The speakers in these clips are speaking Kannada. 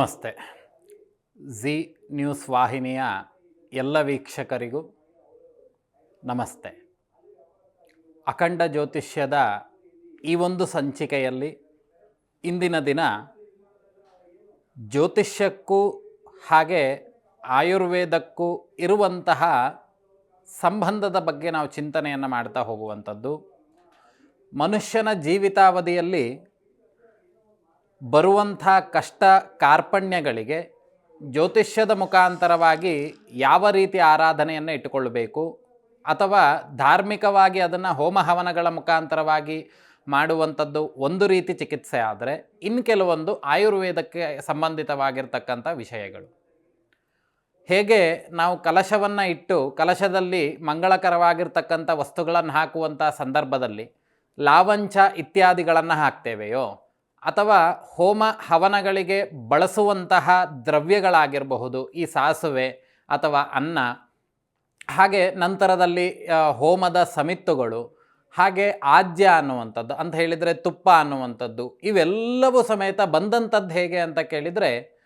ನಮಸ್ತೆ. ಝಿ ನ್ಯೂಸ್ ವಾಹಿನಿಯ ಎಲ್ಲ ವೀಕ್ಷಕರಿಗೂ ನಮಸ್ತೆ. ಅಖಂಡ ಜ್ಯೋತಿಷ್ಯದ ಈ ಒಂದು ಸಂಚಿಕೆಯಲ್ಲಿ ಇಂದಿನ ದಿನ ಜ್ಯೋತಿಷ್ಯಕ್ಕೂ ಹಾಗೆ ಆಯುರ್ವೇದಕ್ಕೂ ಇರುವಂತಹ ಸಂಬಂಧದ ಬಗ್ಗೆ ನಾವು ಚಿಂತನೆಯನ್ನು ಮಾಡ್ತಾ ಹೋಗುವಂಥದ್ದು. ಮನುಷ್ಯನ ಜೀವಿತಾವಧಿಯಲ್ಲಿ ಬರುವಂಥ ಕಷ್ಟ ಕಾರ್ಪಣ್ಯಗಳಿಗೆ ಜ್ಯೋತಿಷ್ಯದ ಮುಖಾಂತರವಾಗಿ ಯಾವ ರೀತಿ ಆರಾಧನೆಯನ್ನು ಇಟ್ಟುಕೊಳ್ಳಬೇಕು ಅಥವಾ ಧಾರ್ಮಿಕವಾಗಿ ಅದನ್ನು ಹೋಮ ಹವನಗಳ ಮುಖಾಂತರವಾಗಿ ಮಾಡುವಂಥದ್ದು ಒಂದು ರೀತಿ ಚಿಕಿತ್ಸೆ ಆದರೆ ಇನ್ನು ಕೆಲವೊಂದು ಆಯುರ್ವೇದಕ್ಕೆ ಸಂಬಂಧಿತವಾಗಿರ್ತಕ್ಕಂಥ ವಿಷಯಗಳು. ಹೇಗೆ ನಾವು ಕಲಶವನ್ನು ಇಟ್ಟು ಕಲಶದಲ್ಲಿ ಮಂಗಳಕರವಾಗಿರ್ತಕ್ಕಂಥ ವಸ್ತುಗಳನ್ನು ಹಾಕುವಂಥ ಸಂದರ್ಭದಲ್ಲಿ ಲಾವಂಚ ಇತ್ಯಾದಿಗಳನ್ನು ಹಾಕ್ತೇವೆಯೋ ಅಥವಾ ಹೋಮ ಹವನಗಳಿಗೆ ಬಳಸುವಂತಹ ದ್ರವ್ಯಗಳಾಗಿರಬಹುದು, ಈ ಸಾಸುವೆ ಅಥವಾ ಅನ್ನ. ಹಾಗೆ ನಂತರದಲ್ಲಿ ಹೋಮದ ಸಮಿತ್ತುಗಳು, ಹಾಗೆ ಆಜ್ಯ ಅನ್ನುವಂಥದ್ದು, ಅಂತ ಹೇಳಿದರೆ ತುಪ್ಪ ಅನ್ನುವಂಥದ್ದು, ಇವೆಲ್ಲವೂ ಸಮೇತ ಬಂದಂಥದ್ದು ಹೇಗೆ ಅಂತ ಕೇಳಿದರೆ,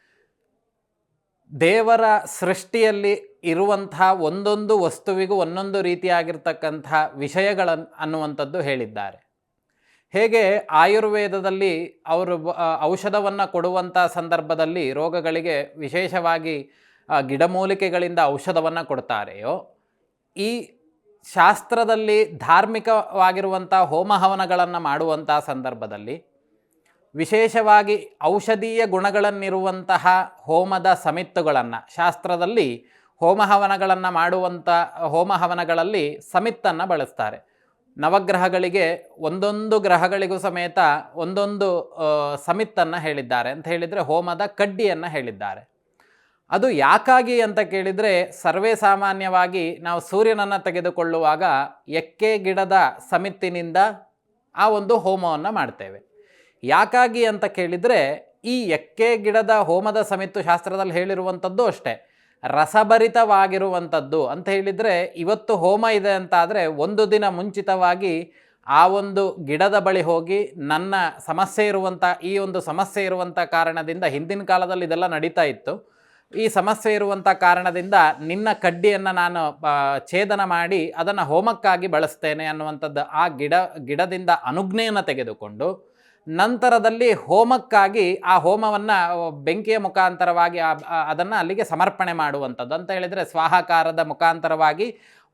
ದೇವರ ಸೃಷ್ಟಿಯಲ್ಲಿ ಇರುವಂತಹ ಒಂದೊಂದು ವಸ್ತುವಿಗೂ ಒಂದೊಂದು ರೀತಿಯಾಗಿರ್ತಕ್ಕಂಥ ವಿಷಯಗಳನ್ನು ಅನ್ನುವಂಥದ್ದು ಹೇಳಿದ್ದಾರೆ. ಹೇಗೆ ಆಯುರ್ವೇದದಲ್ಲಿ ಅವರು ಔಷಧವನ್ನು ಕೊಡುವಂಥ ಸಂದರ್ಭದಲ್ಲಿ ರೋಗಗಳಿಗೆ ವಿಶೇಷವಾಗಿ ಗಿಡಮೂಲಿಕೆಗಳಿಂದ ಔಷಧವನ್ನು ಕೊಡ್ತಾರೆಯೋ, ಈ ಶಾಸ್ತ್ರದಲ್ಲಿ ಧಾರ್ಮಿಕವಾಗಿರುವಂಥ ಹೋಮ ಹವನಗಳನ್ನು ಮಾಡುವಂಥ ಸಂದರ್ಭದಲ್ಲಿ ವಿಶೇಷವಾಗಿ ಔಷಧೀಯ ಗುಣಗಳನ್ನಿರುವಂತಹ ಹೋಮದ ಸಮಿತ್ತುಗಳನ್ನು, ಶಾಸ್ತ್ರದಲ್ಲಿ ಹೋಮ ಹವನಗಳನ್ನು ಮಾಡುವಂಥ ಹೋಮ ಹವನಗಳಲ್ಲಿ ಸಮಿತ್ತನ್ನು ಬಳಸ್ತಾರೆ. ನವಗ್ರಹಗಳಿಗೆ ಒಂದೊಂದು ಗ್ರಹಗಳಿಗೂ ಸಮೇತ ಒಂದೊಂದು ಸಮಿತನ್ನು ಹೇಳಿದ್ದಾರೆ ಅಂತ ಹೇಳಿದರೆ ಹೋಮದ ಕಡ್ಡಿಯನ್ನು ಹೇಳಿದ್ದಾರೆ. ಅದು ಯಾಕಾಗಿ ಅಂತ ಕೇಳಿದರೆ ಸರ್ವೇ ಸಾಮಾನ್ಯವಾಗಿ ನಾವು ಸೂರ್ಯನನ್ನು ತೆಗೆದುಕೊಳ್ಳುವಾಗ ಎಕ್ಕೆ ಗಿಡದ ಸಮಿತಿನಿಂದ ಆ ಒಂದು ಹೋಮವನ್ನು ಮಾಡ್ತೇವೆ. ಯಾಕಾಗಿ ಅಂತ ಕೇಳಿದರೆ ಈ ಎಕ್ಕೆ ಗಿಡದ ಹೋಮದ ಸಮಿತ್ತು ಶಾಸ್ತ್ರದಲ್ಲಿ ಹೇಳಿರುವಂಥದ್ದು ಅಷ್ಟೇ. ರಸಭರಿತವಾಗಿರುವಂಥದ್ದು ಅಂತ ಹೇಳಿದರೆ ಇವತ್ತು ಹೋಮ ಇದೆ ಅಂತಾದರೆ ಒಂದು ದಿನ ಮುಂಚಿತವಾಗಿ ಆ ಒಂದು ಗಿಡದ ಬಳಿ ಹೋಗಿ ನನ್ನ ಸಮಸ್ಯೆ ಇರುವಂಥ, ಈ ಒಂದು ಸಮಸ್ಯೆ ಇರುವಂಥ ಕಾರಣದಿಂದ ಹಿಂದಿನ ಕಾಲದಲ್ಲಿ ಇದೆಲ್ಲ ನಡೀತಾ ಇತ್ತು. ಈ ಸಮಸ್ಯೆ ಇರುವಂಥ ಕಾರಣದಿಂದ ನಿನ್ನ ಕಡ್ಡಿಯನ್ನು ನಾನು ಛೇದನ ಮಾಡಿ ಅದನ್ನು ಹೋಮಕ್ಕಾಗಿ ಬಳಸ್ತೇನೆ ಅನ್ನುವಂಥದ್ದು ಆ ಗಿಡ, ಗಿಡದಿಂದ ಅನುಜ್ಞೆಯನ್ನು ತೆಗೆದುಕೊಂಡು ನಂತರದಲ್ಲಿ ಹೋಮಕ್ಕಾಗಿ ಆ ಹೋಮವನ್ನು ಬೆಂಕಿಯ ಮುಖಾಂತರವಾಗಿ ಅದನ್ನು ಅಲ್ಲಿಗೆ ಸಮರ್ಪಣೆ ಮಾಡುವಂಥದ್ದು. ಅಂತ ಹೇಳಿದರೆ ಸ್ವಾಹಾಕಾರದ ಮುಖಾಂತರವಾಗಿ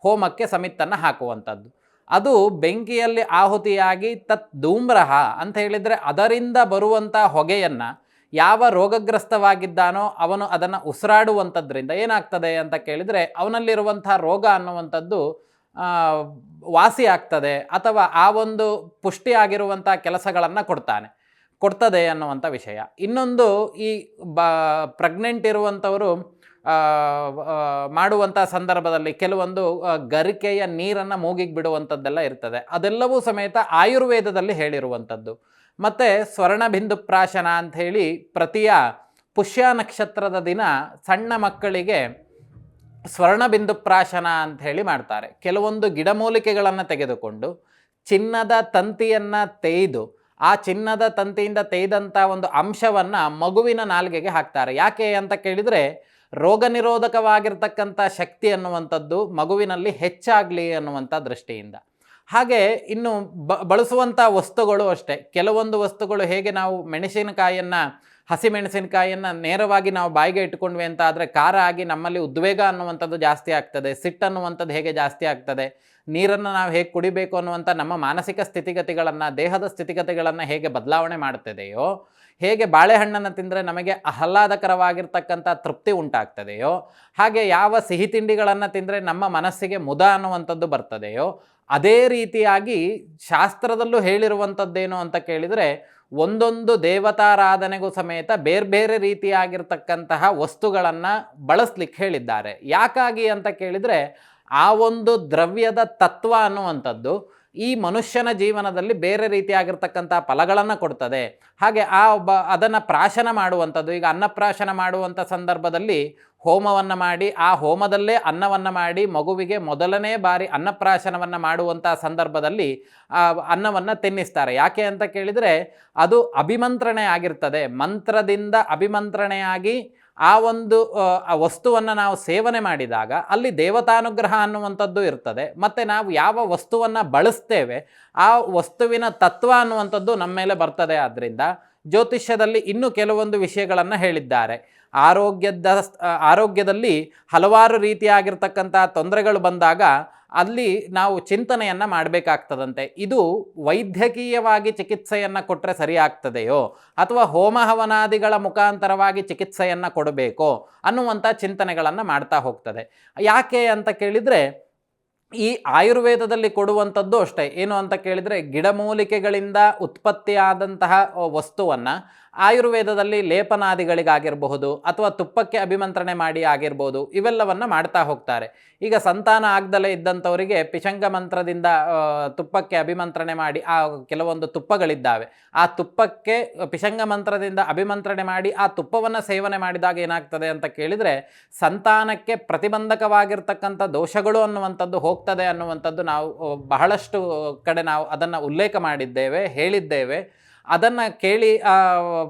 ಹೋಮಕ್ಕೆ ಸಮಿತನ್ನು ಹಾಕುವಂಥದ್ದು. ಅದು ಬೆಂಕಿಯಲ್ಲಿ ಆಹುತಿಯಾಗಿ ತತ್ ಧೂಮ್ರಹ ಅಂತ ಹೇಳಿದರೆ ಅದರಿಂದ ಬರುವಂಥ ಹೊಗೆಯನ್ನು ಯಾವ ರೋಗಗ್ರಸ್ತವಾಗಿದ್ದಾನೋ ಅವನು ಅದನ್ನು ಉಸಿರಾಡುವಂಥದ್ರಿಂದ ಏನಾಗ್ತದೆ ಅಂತ ಕೇಳಿದರೆ ಅವನಲ್ಲಿರುವಂಥ ರೋಗ ಅನ್ನುವಂಥದ್ದು ವಾಸಿ ಆಗ್ತದೆ ಅಥವಾ ಆ ಒಂದು ಪುಷ್ಟಿ ಆಗಿರುವಂಥ ಕೆಲಸಗಳನ್ನು ಕೊಡ್ತಾನೆ. ಕೊಡ್ತದೆ ಅನ್ನುವಂಥ ವಿಷಯ. ಇನ್ನೊಂದು ಈ ಬ ಪ್ರೆಗ್ನೆಂಟ್ ಇರುವಂಥವರು ಮಾಡುವಂಥ ಸಂದರ್ಭದಲ್ಲಿ ಕೆಲವೊಂದು ಗರಿಕೆಯ ನೀರನ್ನು ಮೂಗಿಗೆ ಬಿಡುವಂಥದ್ದೆಲ್ಲ ಇರ್ತದೆ. ಅದೆಲ್ಲವೂ ಸಮೇತ ಆಯುರ್ವೇದದಲ್ಲಿ ಹೇಳಿರುವಂಥದ್ದು. ಮತ್ತು ಸ್ವರ್ಣಬಿಂದು ಪ್ರಾಶನ ಅಂಥೇಳಿ ಪ್ರತಿಯ ಪುಷ್ಯ ನಕ್ಷತ್ರದ ದಿನ ಸಣ್ಣ ಮಕ್ಕಳಿಗೆ ಸ್ವರ್ಣಬಿಂದು ಪ್ರಾಶನ ಅಂತ ಹೇಳಿ ಮಾಡ್ತಾರೆ. ಕೆಲವೊಂದು ಗಿಡಮೂಲಿಕೆಗಳನ್ನು ತೆಗೆದುಕೊಂಡು ಚಿನ್ನದ ತಂತಿಯನ್ನು ತೆಗೆದು ಆ ಚಿನ್ನದ ತಂತಿಯಿಂದ ತೆಗೆದಂಥ ಒಂದು ಅಂಶವನ್ನು ಮಗುವಿನ ನಾಲ್ಗೆಗೆ ಹಾಕ್ತಾರೆ. ಯಾಕೆ ಅಂತ ಕೇಳಿದರೆ ರೋಗ ನಿರೋಧಕವಾಗಿರ್ತಕ್ಕಂಥ ಶಕ್ತಿ ಅನ್ನುವಂಥದ್ದು ಮಗುವಿನಲ್ಲಿ ಹೆಚ್ಚಾಗಲಿ ಅನ್ನುವಂಥ ದೃಷ್ಟಿಯಿಂದ. ಹಾಗೆ ಇನ್ನು ಬ, ಬಳಸುವಂಥ ವಸ್ತುಗಳು ಅಷ್ಟೇ. ಕೆಲವೊಂದು ವಸ್ತುಗಳು ಹೇಗೆ ನಾವು ಮೆಣಸಿನಕಾಯಿಯನ್ನು ಹಸಿಮೆಣಸಿನಕಾಯಿಯನ್ನು ನೇರವಾಗಿ ನಾವು ಬಾಯಿಗೆ ಇಟ್ಕೊಂಡ್ವಿ ಅಂತ ಆದರೆ ಖಾರ ಆಗಿ ನಮ್ಮಲ್ಲಿ ಉದ್ವೇಗ ಅನ್ನುವಂಥದ್ದು ಜಾಸ್ತಿ ಆಗ್ತದೆ ಸಿಟ್ಟು ಅನ್ನುವಂಥದ್ದು ಹೇಗೆ ಜಾಸ್ತಿ ಆಗ್ತದೆ, ನೀರನ್ನು ನಾವು ಹೇಗೆ ಕುಡಿಬೇಕು ಅನ್ನುವಂಥ ನಮ್ಮ ಮಾನಸಿಕ ಸ್ಥಿತಿಗತಿಗಳನ್ನು, ದೇಹದ ಸ್ಥಿತಿಗತಿಗಳನ್ನು ಹೇಗೆ ಬದಲಾವಣೆ ಮಾಡ್ತದೆಯೋ, ಹೇಗೆ ಬಾಳೆಹಣ್ಣನ್ನು ತಿಂದರೆ ನಮಗೆ ಆಹ್ಲಾದಕರವಾಗಿರ್ತಕ್ಕಂಥ ತೃಪ್ತಿ ಉಂಟಾಗ್ತದೆಯೋ, ಹಾಗೆ ಯಾವ ಸಿಹಿ ತಿಂಡಿಗಳನ್ನು ತಿಂದರೆ ನಮ್ಮ ಮನಸ್ಸಿಗೆ ಮುದ ಅನ್ನುವಂಥದ್ದು ಬರ್ತದೆಯೋ, ಅದೇ ರೀತಿಯಾಗಿ ಶಾಸ್ತ್ರದಲ್ಲೂ ಹೇಳಿರುವಂಥದ್ದೇನು ಅಂತ ಕೇಳಿದರೆ ಒಂದೊಂದು ದೇವತಾರಾಧನೆಗೂ ಸಮೇತ ಬೇರೆ ಬೇರೆ ರೀತಿಯಾಗಿರ್ತಕ್ಕಂತಹ ವಸ್ತುಗಳನ್ನು ಬಳಸ್ಲಿಕ್ಕೆ ಹೇಳಿದ್ದಾರೆ. ಯಾಕಾಗಿ ಅಂತ ಕೇಳಿದರೆ, ಆ ಒಂದು ದ್ರವ್ಯದ ತತ್ವ ಅನ್ನುವಂಥದ್ದು ಈ ಮನುಷ್ಯನ ಜೀವನದಲ್ಲಿ ಬೇರೆ ರೀತಿಯಾಗಿರ್ತಕ್ಕಂಥ ಫಲಗಳನ್ನು ಕೊಡ್ತದೆ. ಹಾಗೆ ಆ ಒಬ್ಬ ಅದನ್ನು ಪ್ರಾಶನ ಮಾಡುವಂಥದ್ದು, ಈಗ ಅನ್ನಪ್ರಾಶನ ಮಾಡುವಂಥ ಸಂದರ್ಭದಲ್ಲಿ ಹೋಮವನ್ನು ಮಾಡಿ, ಆ ಹೋಮದಲ್ಲೇ ಅನ್ನವನ್ನು ಮಾಡಿ, ಮಗುವಿಗೆ ಮೊದಲನೇ ಬಾರಿ ಅನ್ನಪ್ರಾಶನವನ್ನು ಮಾಡುವಂಥ ಸಂದರ್ಭದಲ್ಲಿ, ಆ ಅನ್ನವನ್ನು ತಿನ್ನಿಸ್ತಾರೆ. ಯಾಕೆ ಅಂತ ಕೇಳಿದರೆ, ಅದು ಅಭಿಮಂತ್ರಣೆ ಆಗಿರ್ತದೆ. ಮಂತ್ರದಿಂದ ಅಭಿಮಂತ್ರಣೆಯಾಗಿ ಆ ಒಂದು ವಸ್ತುವನ್ನು ನಾವು ಸೇವನೆ ಮಾಡಿದಾಗ, ಅಲ್ಲಿ ದೇವತಾನುಗ್ರಹ ಅನ್ನುವಂಥದ್ದು ಇರ್ತದೆ. ಮತ್ತು ನಾವು ಯಾವ ವಸ್ತುವನ್ನು ಬಳಸ್ತೇವೆ, ಆ ವಸ್ತುವಿನ ತತ್ವ ಅನ್ನುವಂಥದ್ದು ನಮ್ಮ ಮೇಲೆ ಬರ್ತದೆ ಆದ್ದರಿಂದ ಜ್ಯೋತಿಷ್ಯದಲ್ಲಿ ಇನ್ನೂ ಕೆಲವೊಂದು ವಿಷಯಗಳನ್ನು ಹೇಳಿದ್ದಾರೆ. ಆರೋಗ್ಯದ, ಆರೋಗ್ಯದಲ್ಲಿ ಹಲವಾರು ರೀತಿಯಾಗಿರ್ತಕ್ಕಂಥ ತೊಂದರೆಗಳು ಬಂದಾಗ ಅಲ್ಲಿ ನಾವು ಚಿಂತನೆಯನ್ನು ಮಾಡಬೇಕಾಗ್ತದಂತೆ. ಇದು ವೈದ್ಯಕೀಯವಾಗಿ ಚಿಕಿತ್ಸೆಯನ್ನು ಕೊಟ್ಟರೆ ಸರಿ ಆಗ್ತದೆಯೋ ಅಥವಾ ಹೋಮ ಹವನಾದಿಗಳ ಮುಖಾಂತರವಾಗಿ ಚಿಕಿತ್ಸೆಯನ್ನು ಕೊಡಬೇಕೋ? ಅನ್ನುವಂಥ ಚಿಂತನೆಗಳನ್ನು ಮಾಡ್ತಾ ಹೋಗ್ತದೆ. ಯಾಕೆ ಅಂತ ಕೇಳಿದರೆ, ಈ ಆಯುರ್ವೇದದಲ್ಲಿ ಕೊಡುವಂಥದ್ದು ಅಷ್ಟೇ. ಏನು ಅಂತ ಕೇಳಿದರೆ, ಗಿಡಮೂಲಿಕೆಗಳಿಂದ ಉತ್ಪತ್ತಿಯಾದಂತಹ ವಸ್ತುವನ್ನು ಆಯುರ್ವೇದದಲ್ಲಿ ಲೇಪನಾದಿಗಳಿಗಾಗಿರಬಹುದು ಅಥವಾ ತುಪ್ಪಕ್ಕೆ ಅಭಿಮಂತ್ರಣೆ ಮಾಡಿ ಆಗಿರ್ಬೋದು, ಇವೆಲ್ಲವನ್ನು ಮಾಡ್ತಾ ಹೋಗ್ತಾರೆ. ಈಗ ಸಂತಾನ ಆಗ್ದಲೇ ಇದ್ದಂಥವರಿಗೆ ಪಿಶಂಗ ಮಂತ್ರದಿಂದ ತುಪ್ಪಕ್ಕೆ ಅಭಿಮಂತ್ರಣೆ ಮಾಡಿ, ಆ, ಕೆಲವೊಂದು ತುಪ್ಪಗಳಿದ್ದಾವೆ. ಆ ತುಪ್ಪಕ್ಕೆ ಪಿಶಂಗ ಮಂತ್ರದಿಂದ ಅಭಿಮಂತ್ರಣೆ ಮಾಡಿ, ಆ ತುಪ್ಪವನ್ನು ಸೇವನೆ ಮಾಡಿದಾಗ ಏನಾಗ್ತದೆ ಅಂತ ಕೇಳಿದರೆ, ಸಂತಾನಕ್ಕೆ ಪ್ರತಿಬಂಧಕವಾಗಿರ್ತಕ್ಕಂಥ ದೋಷಗಳು ಅನ್ನುವಂಥದ್ದು ಹೋಗ್ತದೆ ಅನ್ನುವಂಥದ್ದು ನಾವು, ಬಹಳಷ್ಟು ಕಡೆ ನಾವು ಅದನ್ನು ಉಲ್ಲೇಖ ಮಾಡಿದ್ದೇವೆ, ಹೇಳಿದ್ದೇವೆ. ಅದನ್ನು ಕೇಳಿ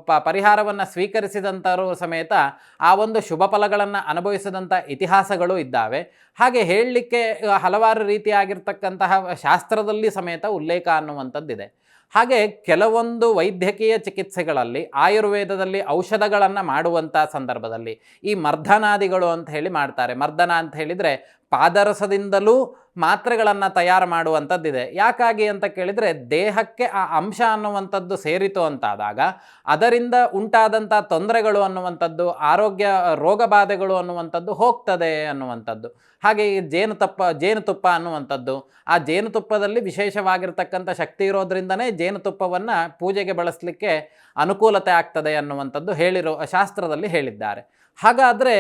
ಪ, ಪರಿಹಾರವನ್ನು ಸ್ವೀಕರಿಸಿದಂಥವರು ಸಮೇತ ಆ ಒಂದು ಶುಭ ಫಲಗಳನ್ನು ಅನುಭವಿಸಿದಂಥ ಇತಿಹಾಸಗಳು ಇದ್ದಾವೆ. ಹಾಗೆ ಹೇಳಲಿಕ್ಕೆ ಹಲವಾರು ರೀತಿಯಾಗಿರ್ತಕ್ಕಂತಹ ಶಾಸ್ತ್ರದಲ್ಲಿ ಸಮೇತ ಉಲ್ಲೇಖ ಅನ್ನುವಂಥದ್ದಿದೆ. ಹಾಗೆ ಕೆಲವೊಂದು ವೈದ್ಯಕೀಯ ಚಿಕಿತ್ಸೆಗಳಲ್ಲಿ, ಆಯುರ್ವೇದದಲ್ಲಿ ಔಷಧಗಳನ್ನು ಮಾಡುವಂಥ ಸಂದರ್ಭದಲ್ಲಿ ಈ ಮರ್ಧನಾದಿಗಳು ಅಂತ ಹೇಳಿ ಮಾಡ್ತಾರೆ. ಮರ್ದನ ಅಂತ ಹೇಳಿದರೆ ಪಾದರಸದಿಂದಲೂ ಮಾತ್ರೆಗಳನ್ನು ತಯಾರು ಮಾಡುವಂಥದ್ದಿದೆ. ಯಾಕಾಗಿ ಅಂತ ಕೇಳಿದರೆ ದೇಹಕ್ಕೆ ಆ ಅಂಶ ಅನ್ನುವಂಥದ್ದು ಸೇರಿತು ಅಂತಾದಾಗ ಅದರಿಂದ ಉಂಟಾದಂಥ ತೊಂದರೆಗಳು ಅನ್ನುವಂಥದ್ದು, ಆರೋಗ್ಯ, ರೋಗ ಬಾಧೆಗಳು ಅನ್ನುವಂಥದ್ದು ಹೋಗ್ತದೆ ಅನ್ನುವಂಥದ್ದು. ಹಾಗೆ ಈ ಜೇನುತಪ್ಪ, ಜೇನುತುಪ್ಪ ಅನ್ನುವಂಥದ್ದು, ಆ ಜೇನುತುಪ್ಪದಲ್ಲಿ ವಿಶೇಷವಾಗಿರ್ತಕ್ಕಂಥ ಶಕ್ತಿ ಇರೋದ್ರಿಂದನೇ ಜೇನುತುಪ್ಪವನ್ನು ಪೂಜೆಗೆ ಬಳಸಲಿಕ್ಕೆ ಅನುಕೂಲತೆ ಆಗ್ತದೆ ಅನ್ನುವಂಥದ್ದು ಹೇಳಿರೋ, ಶಾಸ್ತ್ರದಲ್ಲಿ ಹೇಳಿದ್ದಾರೆ. ಹಾಗಾದರೆ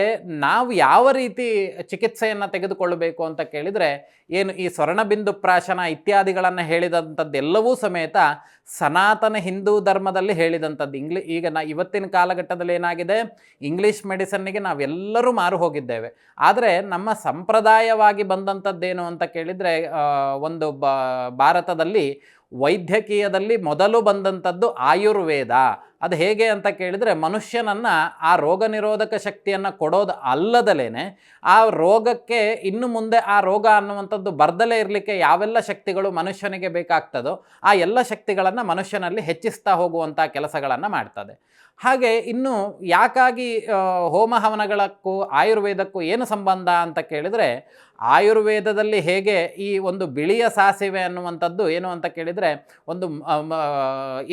ನಾವು ಯಾವ ರೀತಿ ಚಿಕಿತ್ಸೆಯನ್ನು ತೆಗೆದುಕೊಳ್ಳಬೇಕು ಅಂತ ಕೇಳಿದರೆ, ಏನು ಈ ಸ್ವರ್ಣಬಿಂದು ಪ್ರಾಶನ ಇತ್ಯಾದಿಗಳನ್ನು ಹೇಳಿದಂಥದ್ದೆಲ್ಲವೂ ಸಮೇತ ಸನಾತನ ಹಿಂದೂ ಧರ್ಮದಲ್ಲಿ ಹೇಳಿದಂಥದ್ದು. ಇಂಗ್ಲಿ, ಈಗ ನಾ ಇವತ್ತಿನ ಕಾಲಘಟ್ಟದಲ್ಲಿ ಏನಾಗಿದೆ? ಇಂಗ್ಲೀಷ್ ಮೆಡಿಸನ್ನಿಗೆ ನಾವೆಲ್ಲರೂ ಮಾರು ಹೋಗಿದ್ದೇವೆ. ಆದರೆ ನಮ್ಮ ಸಂಪ್ರದಾಯವಾಗಿ ಬಂದಂಥದ್ದೇನು ಅಂತ ಕೇಳಿದರೆ ಒಂದು ಭಾರತದಲ್ಲಿ ವೈದ್ಯಕೀಯದಲ್ಲಿ ಮೊದಲು ಬಂದಂಥದ್ದು ಆಯುರ್ವೇದ. ಅದು ಹೇಗೆ ಅಂತ ಕೇಳಿದರೆ ಮನುಷ್ಯನನ್ನು ಆ ರೋಗ ನಿರೋಧಕ ಶಕ್ತಿಯನ್ನು ಕೊಡೋದು ಅಲ್ಲದಲೇ ಆ ರೋಗಕ್ಕೆ ಇನ್ನು ಮುಂದೆ ಆ ರೋಗ ಅನ್ನುವಂಥದ್ದು ಬರ್ದಲೇ ಇರಲಿಕ್ಕೆ ಯಾವೆಲ್ಲ ಶಕ್ತಿಗಳು ಮನುಷ್ಯನಿಗೆ ಬೇಕಾಗ್ತದೋ ಆ ಎಲ್ಲ ಶಕ್ತಿಗಳನ್ನು ಮನುಷ್ಯನಲ್ಲಿ ಹೆಚ್ಚಿಸ್ತಾ ಹೋಗುವಂಥ ಕೆಲಸಗಳನ್ನು ಮಾಡ್ತದೆ. ಹಾಗೆ ಇನ್ನು ಯಾಕಾಗಿ ಹೋಮ ಹವನಗಳಕ್ಕೂ ಆಯುರ್ವೇದಕ್ಕೂ ಏನು ಸಂಬಂಧ ಅಂತ ಕೇಳಿದರೆ, ಆಯುರ್ವೇದದಲ್ಲಿ ಹೇಗೆ ಈ ಒಂದು ಬಿಳಿಯ ಸಾಸಿವೆ ಅನ್ನುವಂಥದ್ದು ಏನು ಅಂತ ಕೇಳಿದರೆ, ಒಂದು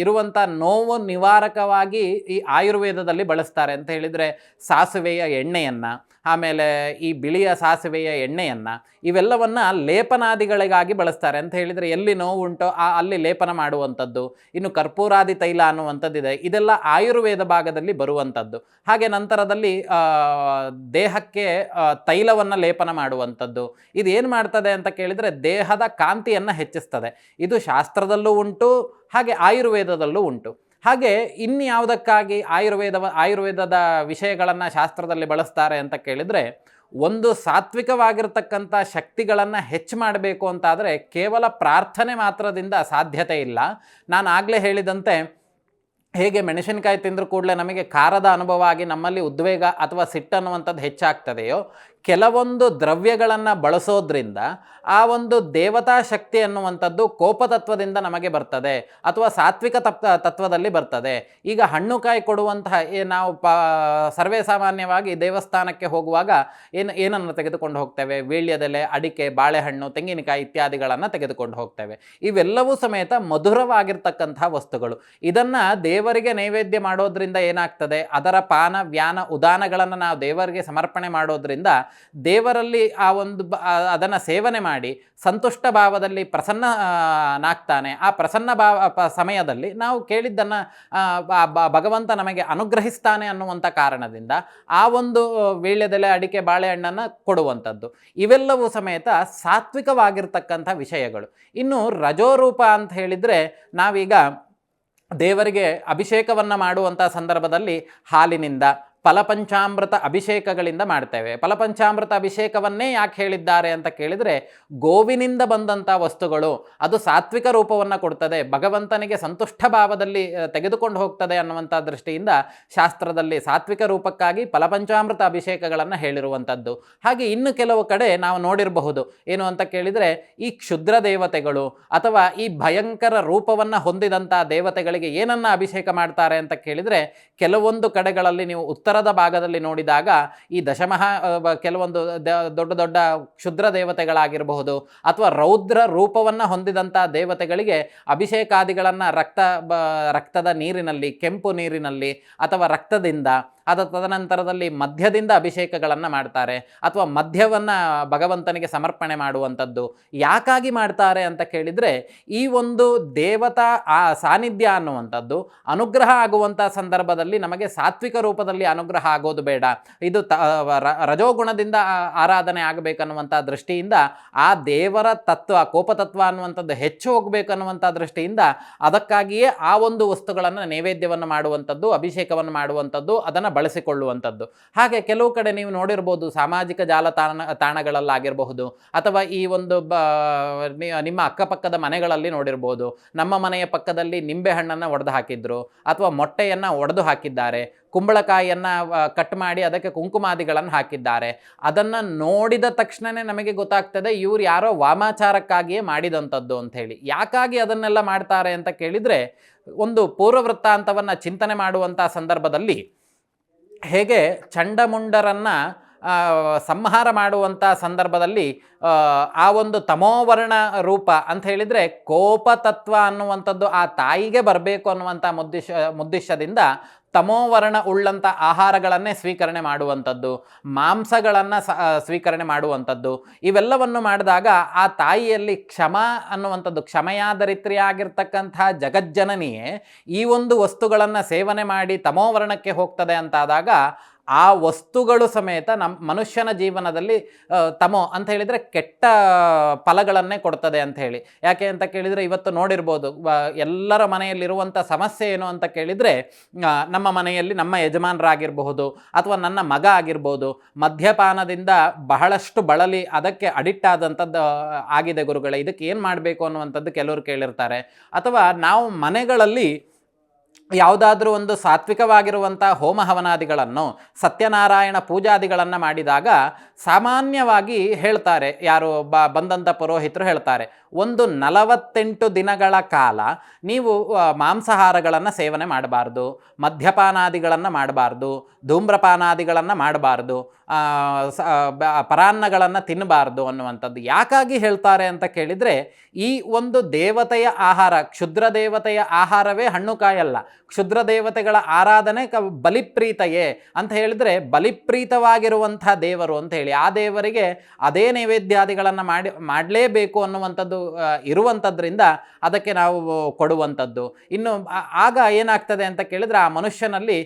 ಇರುವಂಥ ನೋವು ನಿವಾರಕವಾಗಿ ಈ ಆಯುರ್ವೇದದಲ್ಲಿ ಬಳಸ್ತಾರೆ ಅಂತ ಹೇಳಿದರೆ, ಸಾಸಿವೆಯ ಎಣ್ಣೆಯನ್ನು, ಆಮೇಲೆ ಈ ಬಿಳಿಯ ಸಾಸಿವೆಯ ಎಣ್ಣೆಯನ್ನು, ಇವೆಲ್ಲವನ್ನು ಲೇಪನಾದಿಗಳಿಗಾಗಿ ಬಳಸ್ತಾರೆ ಅಂತ ಹೇಳಿದರೆ, ಎಲ್ಲಿ ನೋವು ಉಂಟೋ ಅಲ್ಲಿ ಲೇಪನ ಮಾಡುವಂಥದ್ದು, ಇನ್ನು ಕರ್ಪೂರಾದಿ ತೈಲ ಅನ್ನುವಂಥದ್ದಿದೆ, ಇದೆಲ್ಲ ಆಯುರ್ವೇದ ಭಾಗದಲ್ಲಿ ಬರುವಂಥದ್ದು. ಹಾಗೆ ನಂತರದಲ್ಲಿ ದೇಹಕ್ಕೆ ತೈಲವನ್ನು ಲೇಪನ ಮಾಡುವಂಥದ್ದು. ಇದು ಏನು ಮಾಡ್ತದೆ ಅಂತ ಕೇಳಿದರೆ ದೇಹದ ಕಾಂತಿಯನ್ನು ಹೆಚ್ಚಿಸ್ತದೆ. ಇದು ಶಾಸ್ತ್ರದಲ್ಲೂ ಉಂಟು, ಹಾಗೆ ಆಯುರ್ವೇದದಲ್ಲೂ ಉಂಟು. ಹಾಗೆ ಇನ್ಯಾವುದಕ್ಕಾಗಿ ಆಯುರ್ವೇದ ಆಯುರ್ವೇದದ ವಿಷಯಗಳನ್ನು ಶಾಸ್ತ್ರದಲ್ಲಿ ಬಳಸ್ತಾರೆ ಅಂತ ಕೇಳಿದರೆ, ಒಂದು ಸಾತ್ವಿಕವಾಗಿರ್ತಕ್ಕಂಥ ಶಕ್ತಿಗಳನ್ನು ಹೆಚ್ಚು ಮಾಡಬೇಕು ಅಂತಾದರೆ ಕೇವಲ ಪ್ರಾರ್ಥನೆ ಮಾತ್ರದಿಂದ ಸಾಧ್ಯತೆ ಇಲ್ಲ. ನಾನು ಆಗಲೇ ಹೇಳಿದಂತೆ ಹೇಗೆ ಮೆಣಸಿನಕಾಯಿ ತಿಂದರೂ ಕೂಡಲೇ ನಮಗೆ ಖಾರದ ಅನುಭವ ಆಗಿ ನಮ್ಮಲ್ಲಿ ಉದ್ವೇಗ ಅಥವಾ ಸಿಟ್ಟನ್ನುವಂಥದ್ದು ಹೆಚ್ಚಾಗ್ತದೆಯೋ ಕೆಲವೊಂದು ದ್ರವ್ಯಗಳನ್ನು ಬಳಸೋದ್ರಿಂದ ಆ ಒಂದು ದೇವತಾ ಶಕ್ತಿ ಅನ್ನುವಂಥದ್ದು ಕೋಪತತ್ವದಿಂದ ನಮಗೆ ಬರ್ತದೆ ಅಥವಾ ಸಾತ್ವಿಕ ತತ್ವ ತತ್ವದಲ್ಲಿ ಬರ್ತದೆ. ಈಗ ಹಣ್ಣುಕಾಯಿ ಕೊಡುವಂತಹ ನಾವು ಪ, ಸರ್ವೇ ಸಾಮಾನ್ಯವಾಗಿ ದೇವಸ್ಥಾನಕ್ಕೆ ಹೋಗುವಾಗ ಏನು, ಏನನ್ನು ತೆಗೆದುಕೊಂಡು ಹೋಗ್ತೇವೆ? ವೀಳ್ಯದೆಲೆ, ಅಡಿಕೆ, ಬಾಳೆಹಣ್ಣು, ತೆಂಗಿನಕಾಯಿ ಇತ್ಯಾದಿಗಳನ್ನು ತೆಗೆದುಕೊಂಡು ಹೋಗ್ತೇವೆ. ಇವೆಲ್ಲವೂ ಸಮೇತ ಮಧುರವಾಗಿರ್ತಕ್ಕಂತಹ ವಸ್ತುಗಳು. ಇದನ್ನು ದೇವರಿಗೆ ನೈವೇದ್ಯ ಮಾಡೋದ್ರಿಂದ ಏನಾಗ್ತದೆ? ಅದರ ಪಾನ ವ್ಯಾನ ಉದಾನಗಳನ್ನು ನಾವು ದೇವರಿಗೆ ಸಮರ್ಪಣೆ ಮಾಡೋದ್ರಿಂದ ದೇವರಲ್ಲಿ ಆ ಒಂದು ಅದನ್ನು ಸೇವನೆ ಮಾಡಿ ಸಂತುಷ್ಟ ಭಾವದಲ್ಲಿ ಪ್ರಸನ್ನನಾಗ್ತಾನೆ ಆ ಪ್ರಸನ್ನ ಭಾವ ಸಮಯದಲ್ಲಿ ನಾವು ಕೇಳಿದ್ದನ್ನು ಭಗವಂತ ನಮಗೆ ಅನುಗ್ರಹಿಸ್ತಾನೆ ಅನ್ನುವಂಥ ಕಾರಣದಿಂದ ಆ ಒಂದು ವೀಳ್ಯದೆಲೆ ಅಡಿಕೆ ಬಾಳೆಹಣ್ಣನ್ನು ಕೊಡುವಂಥದ್ದು. ಇವೆಲ್ಲವೂ ಸಮೇತ ಸಾತ್ವಿಕವಾಗಿರ್ತಕ್ಕಂಥ ವಿಷಯಗಳು. ಇನ್ನು ರಜೋರೂಪ ಅಂತ ಹೇಳಿದರೆ ನಾವೀಗ ದೇವರಿಗೆ ಅಭಿಷೇಕವನ್ನು ಮಾಡುವಂಥ ಸಂದರ್ಭದಲ್ಲಿ ಹಾಲಿನಿಂದ ಫಲಪಂಚಾಮೃತ ಅಭಿಷೇಕಗಳಿಂದ ಮಾಡ್ತೇವೆ. ಫಲಪಂಚಾಮೃತ ಅಭಿಷೇಕವನ್ನೇ ಯಾಕೆ ಹೇಳಿದ್ದಾರೆ ಅಂತ ಕೇಳಿದರೆ, ಗೋವಿನಿಂದ ಬಂದಂಥ ವಸ್ತುಗಳು ಅದು ಸಾತ್ವಿಕ ರೂಪವನ್ನು ಕೊಡ್ತದೆ, ಭಗವಂತನಿಗೆ ಸಂತುಷ್ಟ ಭಾವದಲ್ಲಿ ತೆಗೆದುಕೊಂಡು ಹೋಗ್ತದೆ ಅನ್ನುವಂಥ ದೃಷ್ಟಿಯಿಂದ ಶಾಸ್ತ್ರದಲ್ಲಿ ಸಾತ್ವಿಕ ರೂಪಕ್ಕಾಗಿ ಫಲಪಂಚಾಮೃತ ಅಭಿಷೇಕಗಳನ್ನು ಹೇಳಿರುವಂಥದ್ದು ಹಾಗೆ ಇನ್ನು ಕೆಲವು ಕಡೆ ನಾವು ನೋಡಿರಬಹುದು. ಏನು ಅಂತ ಕೇಳಿದರೆ, ಈ ಕ್ಷುದ್ರ ದೇವತೆಗಳು ಅಥವಾ ಈ ಭಯಂಕರ ರೂಪವನ್ನು ಹೊಂದಿದಂಥ ದೇವತೆಗಳಿಗೆ ಏನನ್ನ ಅಭಿಷೇಕ ಮಾಡ್ತಾರೆ ಅಂತ ಕೇಳಿದರೆ, ಕೆಲವೊಂದು ಕಡೆಗಳಲ್ಲಿ ನೀವು ಉತ್ತರದ ಭಾಗದಲ್ಲಿ ನೋಡಿದಾಗ ಈ ದಶಮಹ ಕೆಲವೊಂದು ದೊಡ್ಡ ದೊಡ್ಡ ಕ್ಷುದ್ರ ದೇವತೆಗಳಾಗಿರಬಹುದು ಅಥವಾ ರೌದ್ರ ರೂಪವನ್ನು ಹೊಂದಿದಂಥ ದೇವತೆಗಳಿಗೆ ಅಭಿಷೇಕಾದಿಗಳನ್ನು ರಕ್ತ ರಕ್ತದ ನೀರಿನಲ್ಲಿ, ಕೆಂಪು ನೀರಿನಲ್ಲಿ ಅಥವಾ ರಕ್ತದಿಂದ ಅದ ತದನಂತರದಲ್ಲಿ ಮಧ್ಯದಿಂದ ಅಭಿಷೇಕಗಳನ್ನು ಮಾಡ್ತಾರೆ ಅಥವಾ ಮಧ್ಯವನ್ನು ಭಗವಂತನಿಗೆ ಸಮರ್ಪಣೆ ಮಾಡುವಂಥದ್ದು. ಯಾಕಾಗಿ ಮಾಡ್ತಾರೆ ಅಂತ ಕೇಳಿದರೆ, ಈ ಒಂದು ದೇವತಾ ಆ ಸಾನ್ನಿಧ್ಯ ಅನ್ನುವಂಥದ್ದು ಅನುಗ್ರಹ ಆಗುವಂಥ ಸಂದರ್ಭದಲ್ಲಿ ನಮಗೆ ಸಾತ್ವಿಕ ರೂಪದಲ್ಲಿ ಅನುಗ್ರಹ ಆಗೋದು ಬೇಡ. ಇದು ತ ರಜೋಗುಣದಿಂದ ಆರಾಧನೆ ಆಗಬೇಕನ್ನುವಂಥ ದೃಷ್ಟಿಯಿಂದ ಆ ದೇವರ ತತ್ವ, ಕೋಪತತ್ವ ಅನ್ನುವಂಥದ್ದು ಹೆಚ್ಚು ಹೋಗಬೇಕನ್ನುವಂಥ ದೃಷ್ಟಿಯಿಂದ ಅದಕ್ಕಾಗಿಯೇ ಆ ಒಂದು ವಸ್ತುಗಳನ್ನು ನೈವೇದ್ಯವನ್ನು ಮಾಡುವಂಥದ್ದು, ಅಭಿಷೇಕವನ್ನು ಮಾಡುವಂಥದ್ದು, ಅದನ್ನು ಬಳಸಿಕೊಳ್ಳುವಂಥದ್ದು. ಹಾಗೆ ಕೆಲವು ಕಡೆ ನೀವು ನೋಡಿರ್ಬೋದು ಸಾಮಾಜಿಕ ಜಾಲತಾಣ, ತಾಣಗಳಲ್ಲಾಗಿರಬಹುದು, ಅಥವಾ ಈ ಒಂದು ಬ ನಿಮ್ಮ ಅಕ್ಕಪಕ್ಕದ ಮನೆಗಳಲ್ಲಿ ನೋಡಿರ್ಬೋದು, ನಮ್ಮ ಮನೆಯ ಪಕ್ಕದಲ್ಲಿ ನಿಂಬೆಹಣ್ಣನ್ನು ಒಡೆದು ಹಾಕಿದ್ರು, ಅಥವಾ ಮೊಟ್ಟೆಯನ್ನು ಒಡೆದು ಹಾಕಿದ್ದಾರೆ, ಕುಂಬಳಕಾಯಿಯನ್ನು ಕಟ್ ಮಾಡಿ ಅದಕ್ಕೆ ಕುಂಕುಮಾದಿಗಳನ್ನು ಹಾಕಿದ್ದಾರೆ. ಅದನ್ನು ನೋಡಿದ ತಕ್ಷಣವೇ ನಮಗೆ ಗೊತ್ತಾಗ್ತದೆ ಇವ್ರು ಯಾರೋ ವಾಮಾಚಾರಕ್ಕಾಗಿಯೇ ಮಾಡಿದಂಥದ್ದು ಅಂತ ಹೇಳಿ ಯಾಕಾಗಿ ಅದನ್ನೆಲ್ಲ ಮಾಡ್ತಾರೆ ಅಂತ ಕೇಳಿದರೆ, ಒಂದು ಪೂರ್ವವೃತ್ತಾಂತವನ್ನು ಚಿಂತನೆ ಮಾಡುವಂಥ ಸಂದರ್ಭದಲ್ಲಿ ಹೇಗೆ ಚಂಡಮುಂಡರನ್ನು ಸಂಹಾರ ಮಾಡುವಂಥ ಸಂದರ್ಭದಲ್ಲಿ ಆ, ಒಂದು ತಮೋವರ್ಣ ರೂಪ ಅಂತ ಹೇಳಿದರೆ ಕೋಪತತ್ವ ಅನ್ನುವಂಥದ್ದು ಆ ತಾಯಿಗೆ ಬರಬೇಕು ಅನ್ನುವಂಥ ಮುದ್ದಿಶ ಮುದ್ದಿಶದಿಂದ ತಮೋವರ್ಣ ಉಳ್ಳಂಥ ಆಹಾರಗಳನ್ನೇ ಸ್ವೀಕರಣೆ ಮಾಡುವಂಥದ್ದು, ಮಾಂಸಗಳನ್ನು ಸ್ವೀಕರಣೆ ಮಾಡುವಂಥದ್ದು, ಇವೆಲ್ಲವನ್ನು ಮಾಡಿದಾಗ ಆ ತಾಯಿಯಲ್ಲಿ ಕ್ಷಮ ಅನ್ನುವಂಥದ್ದು ಕ್ಷಮೆಯಾದರಿತ್ರಿಯಾಗಿರ್ತಕ್ಕಂಥ ಜಗಜ್ಜನನಿಯೇ ಈ ಒಂದು ವಸ್ತುಗಳನ್ನು ಸೇವನೆ ಮಾಡಿ ತಮೋವರ್ಣಕ್ಕೆ ಹೋಗ್ತದೆ ಅಂತಾದಾಗ ಆ ವಸ್ತುಗಳು ಸಮೇತ ನಮ್ಮ ಮನುಷ್ಯನ ಜೀವನದಲ್ಲಿ ತಮೋ ಅಂತ ಹೇಳಿದರೆ ಕೆಟ್ಟ ಫಲಗಳನ್ನೇ ಕೊಡ್ತದೆ ಅಂತ ಹೇಳಿ. ಯಾಕೆ ಅಂತ ಕೇಳಿದರೆ ಇವತ್ತು ನೋಡಿರ್ಬೋದು ಎಲ್ಲರ ಮನೆಯಲ್ಲಿರುವಂಥ ಸಮಸ್ಯೆ ಏನು ಅಂತ ಕೇಳಿದರೆ ನಮ್ಮ ಮನೆಯಲ್ಲಿ ನಮ್ಮ ಯಜಮಾನರಾಗಿರಬಹುದು ಅಥವಾ ನನ್ನ ಮಗ ಆಗಿರ್ಬೋದು, ಮದ್ಯಪಾನದಿಂದ ಬಹಳಷ್ಟು ಬಳಲಿ ಅದಕ್ಕೆ ಅಡಿಕ್ಟ್ ಆದಂಥದ್ದು, ಆಗಿದೆ ಗುರುಗಳೇ. ಇದಕ್ಕೆ ಏನು ಮಾಡಬೇಕು ಅನ್ನುವಂಥದ್ದು ಕೆಲವರು ಕೇಳಿರ್ತಾರೆ. ಅಥವಾ ನಾವು ಮನೆಗಳಲ್ಲಿ ಯಾವುದಾದ್ರೂ ಒಂದು ಸಾತ್ವಿಕವಾಗಿರುವಂಥ ಹೋಮ ಹವನಾದಿಗಳನ್ನು ಸತ್ಯನಾರಾಯಣ ಪೂಜಾದಿಗಳನ್ನು ಮಾಡಿದಾಗ ಸಾಮಾನ್ಯವಾಗಿ ಹೇಳ್ತಾರೆ, ಯಾರು ಬ ಬಂದಂಥ ಪುರೋಹಿತರು ಹೇಳ್ತಾರೆ, ಒಂದು ನಲವತ್ತೆಂಟು ದಿನಗಳ ಕಾಲ ನೀವು ಮಾಂಸಾಹಾರಗಳನ್ನು ಸೇವನೆ ಮಾಡಬಾರ್ದು, ಮದ್ಯಪಾನಾದಿಗಳನ್ನು ಮಾಡಬಾರ್ದು, ಧೂಮ್ರಪಾನಾದಿಗಳನ್ನು ಮಾಡಬಾರ್ದು ಪರಾನ್ನಗಳನ್ನು ತಿನ್ನಬಾರ್ದು ಅನ್ನುವಂಥದ್ದು ಯಾಕಾಗಿ ಹೇಳ್ತಾರೆ ಅಂತ ಕೇಳಿದರೆ, ಈ ಒಂದು ದೇವತೆಯ ಆಹಾರ, ಕ್ಷುದ್ರ ದೇವತೆಯ ಆಹಾರವೇ ಹಣ್ಣು ಕಾಯಲ್ಲ. ಕ್ಷುದ್ರ ದೇವತೆಗಳ ಆರಾಧನೆ ಕ, ಬಲಿಪ್ರೀತಯೇ ಅಂತ ಹೇಳಿದರೆ, ಬಲಿಪ್ರೀತವಾಗಿರುವಂಥ ದೇವರು ಅಂತ ಹೇಳಿ, ಆ ದೇವರಿಗೆ ಅದೇ ನೈವೇದ್ಯಾದಿಗಳನ್ನು ಮಾಡಿ, ಮಾಡಲೇಬೇಕು ಅನ್ನುವಂಥದ್ದು ಇರುವಂಥದ್ರಿಂದ ಅದಕ್ಕೆ ನಾವು ಕೊಡುವಂಥದ್ದು. ಇನ್ನು ಆಗ ಏನಾಗ್ತದೆ ಅಂತ ಕೇಳಿದರೆ, ಆ ಮನುಷ್ಯನಲ್ಲಿ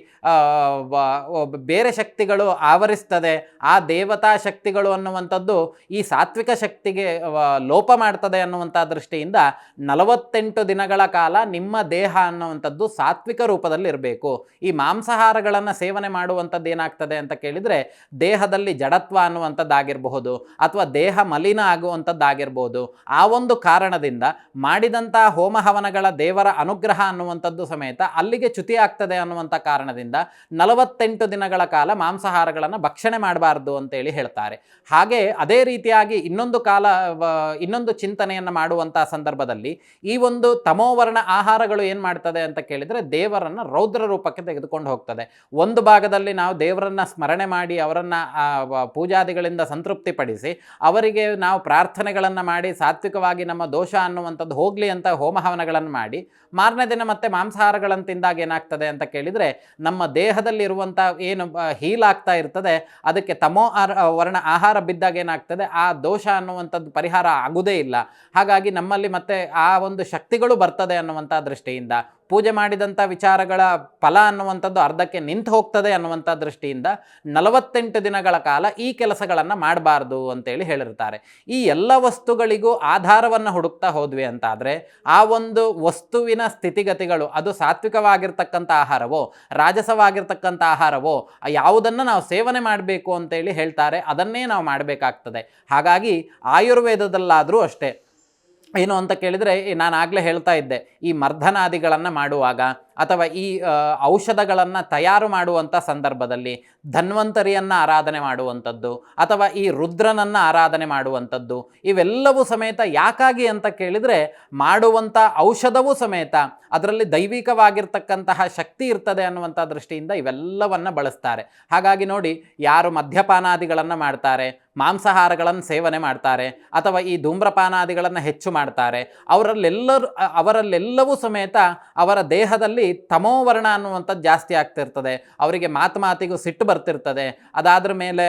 ಬೇರೆ ಶಕ್ತಿಗಳು ಆವರಿಸ್ತದೆ ಆ ದೇವತಾ ಶಕ್ತಿಗಳು ಅನ್ನುವಂಥದ್ದು ಈ ಸಾತ್ವಿಕ ಶಕ್ತಿಗೆ ಲೋಪ ಮಾಡ್ತದೆ ಅನ್ನುವಂಥ ದೃಷ್ಟಿಯಿಂದ ನಲವತ್ತೆಂಟು ದಿನಗಳ ಕಾಲ ನಿಮ್ಮ ದೇಹ ಅನ್ನುವಂಥದ್ದು ಸಾತ್ವಿಕ ರೂಪದಲ್ಲಿ ಇರಬೇಕು ಈ ಮಾಂಸಾಹಾರಗಳನ್ನು ಸೇವನೆ ಮಾಡುವಂಥದ್ದು ಏನಾಗ್ತದೆ ಅಂತ ಕೇಳಿದರೆ ದೇಹದಲ್ಲಿ ಜಡತ್ವ ಅನ್ನುವಂಥದ್ದಾಗಿರಬಹುದು ಅಥವಾ ದೇಹ ಮಲಿನ ಆಗುವಂಥದ್ದಾಗಿರ್ಬೋದು. ಆ ಒಂದು ಕಾರಣದಿಂದ ಮಾಡಿದಂಥ ಹೋಮ ಹವನಗಳ ದೇವರ ಅನುಗ್ರಹ ಅನ್ನುವಂಥದ್ದು ಸಮೇತ ಅಲ್ಲಿಗೆ ಚ್ಯುತಿ ಆಗ್ತದೆ ಅನ್ನುವಂಥ ಕಾರಣದಿಂದ ನಲವತ್ತೆಂಟು ದಿನಗಳ ಕಾಲ ಮಾಂಸಾಹಾರಗಳನ್ನು ಭಕ್ಷಣೆ ಮಾಡಬಾರ್ದು ಅಂತೇಳಿ ಹೇಳ್ತಾರೆ. ಹಾಗೆ ಅದೇ ರೀತಿಯಾಗಿ ಇನ್ನೊಂದು ಕಾಲ ಇನ್ನೊಂದು ಚಿಂತನೆಯನ್ನು ಮಾಡುವಂಥ ಸಂದರ್ಭದಲ್ಲಿ ಈ ಒಂದು ತಮೋವರ್ಣ ಆಹಾರಗಳು ಏನು ಮಾಡ್ತದೆ ಅಂತ ಕೇಳಿದರೆ ದೇವರನ್ನು ರೌದ್ರ ರೂಪಕ್ಕೆ ತೆಗೆದುಕೊಂಡು ಹೋಗ್ತದೆ. ಒಂದು ಭಾಗದಲ್ಲಿ ನಾವು ದೇವರನ್ನ ಸ್ಮರಣೆ ಮಾಡಿ ಅವರನ್ನು ಪೂಜಾದಿಗಳಿಂದ ಸಂತೃಪ್ತಿಪಡಿಸಿ ಅವರಿಗೆ ನಾವು ಪ್ರಾರ್ಥನೆಗಳನ್ನು ಮಾಡಿ ಸಾತ್ವಿಕವಾಗಿ ನಮ್ಮ ದೋಷ ಅನ್ನುವಂಥದ್ದು ಹೋಗಲಿ ಅಂತ ಹೋಮ ಹವನಗಳನ್ನು ಮಾಡಿ ಮಾರನೇ ದಿನ ಮತ್ತೆ ಮಾಂಸಾಹಾರಗಳನ್ನು ತಿಂದಾಗ ಏನಾಗ್ತದೆ ಅಂತ ಕೇಳಿದರೆ ನಮ್ಮ ದೇಹದಲ್ಲಿರುವಂಥ ಏನು ಹೀಲ್ ಆಗ್ತಾ ಇರ್ತದೆ. ಅದಕ್ಕೆ ತಮೋ ವರ್ಣ ಆಹಾರ ಬಿದ್ದಾಗ ಏನಾಗ್ತದೆ? ಆ ದೋಷ ಅನ್ನುವಂಥದ್ದು ಪರಿಹಾರ ಆಗುವುದೇ ಇಲ್ಲ. ಹಾಗಾಗಿ ನಮ್ಮಲ್ಲಿ ಮತ್ತೆ ಆ ಒಂದು ಶಕ್ತಿಗಳು ಬರ್ತದೆ ಅನ್ನುವಂಥ ದೃಷ್ಟಿಯಿಂದ ಪೂಜೆ ಮಾಡಿದಂಥ ವಿಚಾರಗಳ ಫಲ ಅನ್ನುವಂಥದ್ದು ಅರ್ಧಕ್ಕೆ ನಿಂತು ಹೋಗ್ತದೆ ಅನ್ನುವಂಥ ದೃಷ್ಟಿಯಿಂದ ನಲವತ್ತೆಂಟು ದಿನಗಳ ಕಾಲ ಈ ಕೆಲಸಗಳನ್ನು ಮಾಡಬಾರ್ದು ಅಂತೇಳಿ ಹೇಳಿರ್ತಾರೆ ಈ ಎಲ್ಲ ವಸ್ತುಗಳಿಗೂ ಆಧಾರವನ್ನು ಹುಡುಕ್ತಾ ಹೋದ್ವಿ ಅಂತಾದರೆ ಆ ಒಂದು ವಸ್ತುವಿನ ಸ್ಥಿತಿಗತಿಗಳು, ಅದು ಸಾತ್ವಿಕವಾಗಿರ್ತಕ್ಕಂಥ ಆಹಾರವೋ, ರಾಜಸವಾಗಿರ್ತಕ್ಕಂಥ ಆಹಾರವೋ, ಯಾವುದನ್ನು ನಾವು ಸೇವನೆ ಮಾಡಬೇಕು ಅಂತೇಳಿ ಹೇಳ್ತಾರೆ, ಅದನ್ನೇ ನಾವು ಮಾಡಬೇಕಾಗ್ತದೆ. ಹಾಗಾಗಿ ಆಯುರ್ವೇದದಲ್ಲಾದರೂ ಅಷ್ಟೇ ಏನು ಅಂತ ಕೇಳಿದರೆ ನಾನು ಆಗಲೇ ಹೇಳ್ತಾ ಇದ್ದೆ, ಈ ಮರ್ಧನಾದಿಗಳನ್ನು ಮಾಡುವಾಗ ಅಥವಾ ಈ ಔಷಧಗಳನ್ನು ತಯಾರು ಮಾಡುವಂಥ ಸಂದರ್ಭದಲ್ಲಿ ಧನ್ವಂತರಿಯನ್ನು ಆರಾಧನೆ ಮಾಡುವಂಥದ್ದು ಅಥವಾ ಈ ರುದ್ರನನ್ನು ಆರಾಧನೆ ಮಾಡುವಂಥದ್ದು, ಇವೆಲ್ಲವೂ ಸಮೇತ ಯಾಕಾಗಿ ಅಂತ ಕೇಳಿದರೆ ಮಾಡುವಂಥ ಔಷಧವೂ ಸಮೇತ ಅದರಲ್ಲಿ ದೈವಿಕವಾಗಿರ್ತಕ್ಕಂತಹ ಶಕ್ತಿ ಇರ್ತದೆ ಅನ್ನುವಂಥ ದೃಷ್ಟಿಯಿಂದ ಇವೆಲ್ಲವನ್ನು ಬಳಸ್ತಾರೆ. ಹಾಗಾಗಿ ನೋಡಿ, ಯಾರು ಮದ್ಯಪಾನಾದಿಗಳನ್ನು ಮಾಡ್ತಾರೆ ಮಾಂಸಾಹಾರಗಳನ್ನು ಸೇವನೆ ಮಾಡ್ತಾರೆ ಅಥವಾ ಈ ಧೂಮ್ರಪಾನಾದಿಗಳನ್ನು ಹೆಚ್ಚು ಮಾಡ್ತಾರೆ. ಅವರಲ್ಲೆಲ್ಲರೂ, ಅವರಲ್ಲೆಲ್ಲವೂ ಸಮೇತ ಅವರ ದೇಹದಲ್ಲಿ ತಮೋವರ್ಣ ಅನ್ನುವಂಥದ್ದು ಜಾಸ್ತಿ ಆಗ್ತಿರ್ತದೆ. ಅವರಿಗೆ ಮಾತು ಮಾತಿಗೂ ಸಿಟ್ಟು ಬರ್ತಿರ್ತದೆ. ಅದಾದ್ರ ಮೇಲೆ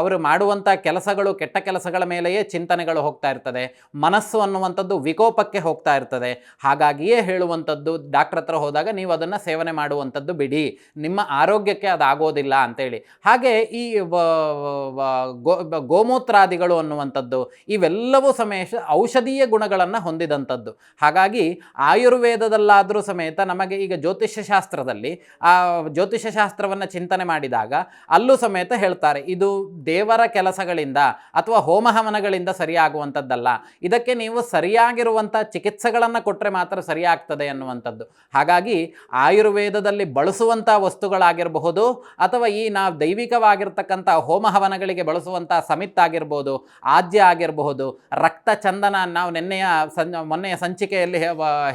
ಅವರು ಮಾಡುವಂಥ ಕೆಲಸಗಳು ಕೆಟ್ಟ ಕೆಲಸಗಳ ಮೇಲೆಯೇ ಚಿಂತನೆಗಳು ಹೋಗ್ತಾ ಇರ್ತದೆ. ಮನಸ್ಸು ಅನ್ನುವಂಥದ್ದು ವಿಕೋಪಕ್ಕೆ ಹೋಗ್ತಾ ಇರ್ತದೆ. ಹಾಗಾಗಿಯೇ ಹೇಳುವಂಥದ್ದು, ಡಾಕ್ಟರ್ ಹತ್ರ ಹೋದಾಗ ನೀವು ಅದನ್ನು ಸೇವನೆ ಮಾಡುವಂಥದ್ದು ಬಿಡಿ. ನಿಮ್ಮ ಆರೋಗ್ಯಕ್ಕೆ ಅದಾಗೋದಿಲ್ಲ ಅಂತೇಳಿ. ಹಾಗೆ ಈ ಗೋಮೂತ್ರಾದಿಗಳು ಅನ್ನುವಂಥದ್ದು, ಇವೆಲ್ಲವೂ ಸಮೇತ ಔಷಧೀಯ ಗುಣಗಳನ್ನು ಹೊಂದಿದಂಥದ್ದು. ಹಾಗಾಗಿ ಆಯುರ್ವೇದದಲ್ಲಾದರೂ ಸಮೇತ ನಮಗೆ ಈಗ ಜ್ಯೋತಿಷ್ಯಶಾಸ್ತ್ರದಲ್ಲಿ, ಆ ಜ್ಯೋತಿಷ್ಯಶಾಸ್ತ್ರವನ್ನು ಚಿಂತನೆ ಮಾಡಿದಾಗ ಅಲ್ಲೂ ಸಮೇತ ಹೇಳ್ತಾರೆ, ಇದು ದೇವರ ಕೆಲಸಗಳಿಂದ ಅಥವಾ ಹೋಮ ಹವನಗಳಿಂದ ಸರಿಯಾಗುವಂಥದ್ದಲ್ಲ. ಇದಕ್ಕೆ ನೀವು ಸರಿಯಾಗಿರುವಂಥ ಚಿಕಿತ್ಸೆಗಳನ್ನು ಕೊಟ್ಟರೆ ಮಾತ್ರ ಸರಿಯಾಗ್ತದೆ ಅನ್ನುವಂಥದ್ದು. ಹಾಗಾಗಿ ಆಯುರ್ವೇದದಲ್ಲಿ ಬಳಸುವಂಥ ವಸ್ತುಗಳಾಗಿರಬಹುದು ಅಥವಾ ಈ ನಾವು ದೈವಿಕವಾಗಿರ್ತಕ್ಕಂಥ ಹೋಮ ಹವನಗಳಿಗೆ ಬಳಸುವಂಥ ಸಮಿತ್ ಆಗಿರ್ಬೋದು ಆದ್ಯ ಆಗಿರಬಹುದು, ರಕ್ತ ಚಂದನ ನಾವು ನಿನ್ನೆಯ ಸಂ, ಮೊನ್ನೆಯ ಸಂಚಿಕೆಯಲ್ಲಿ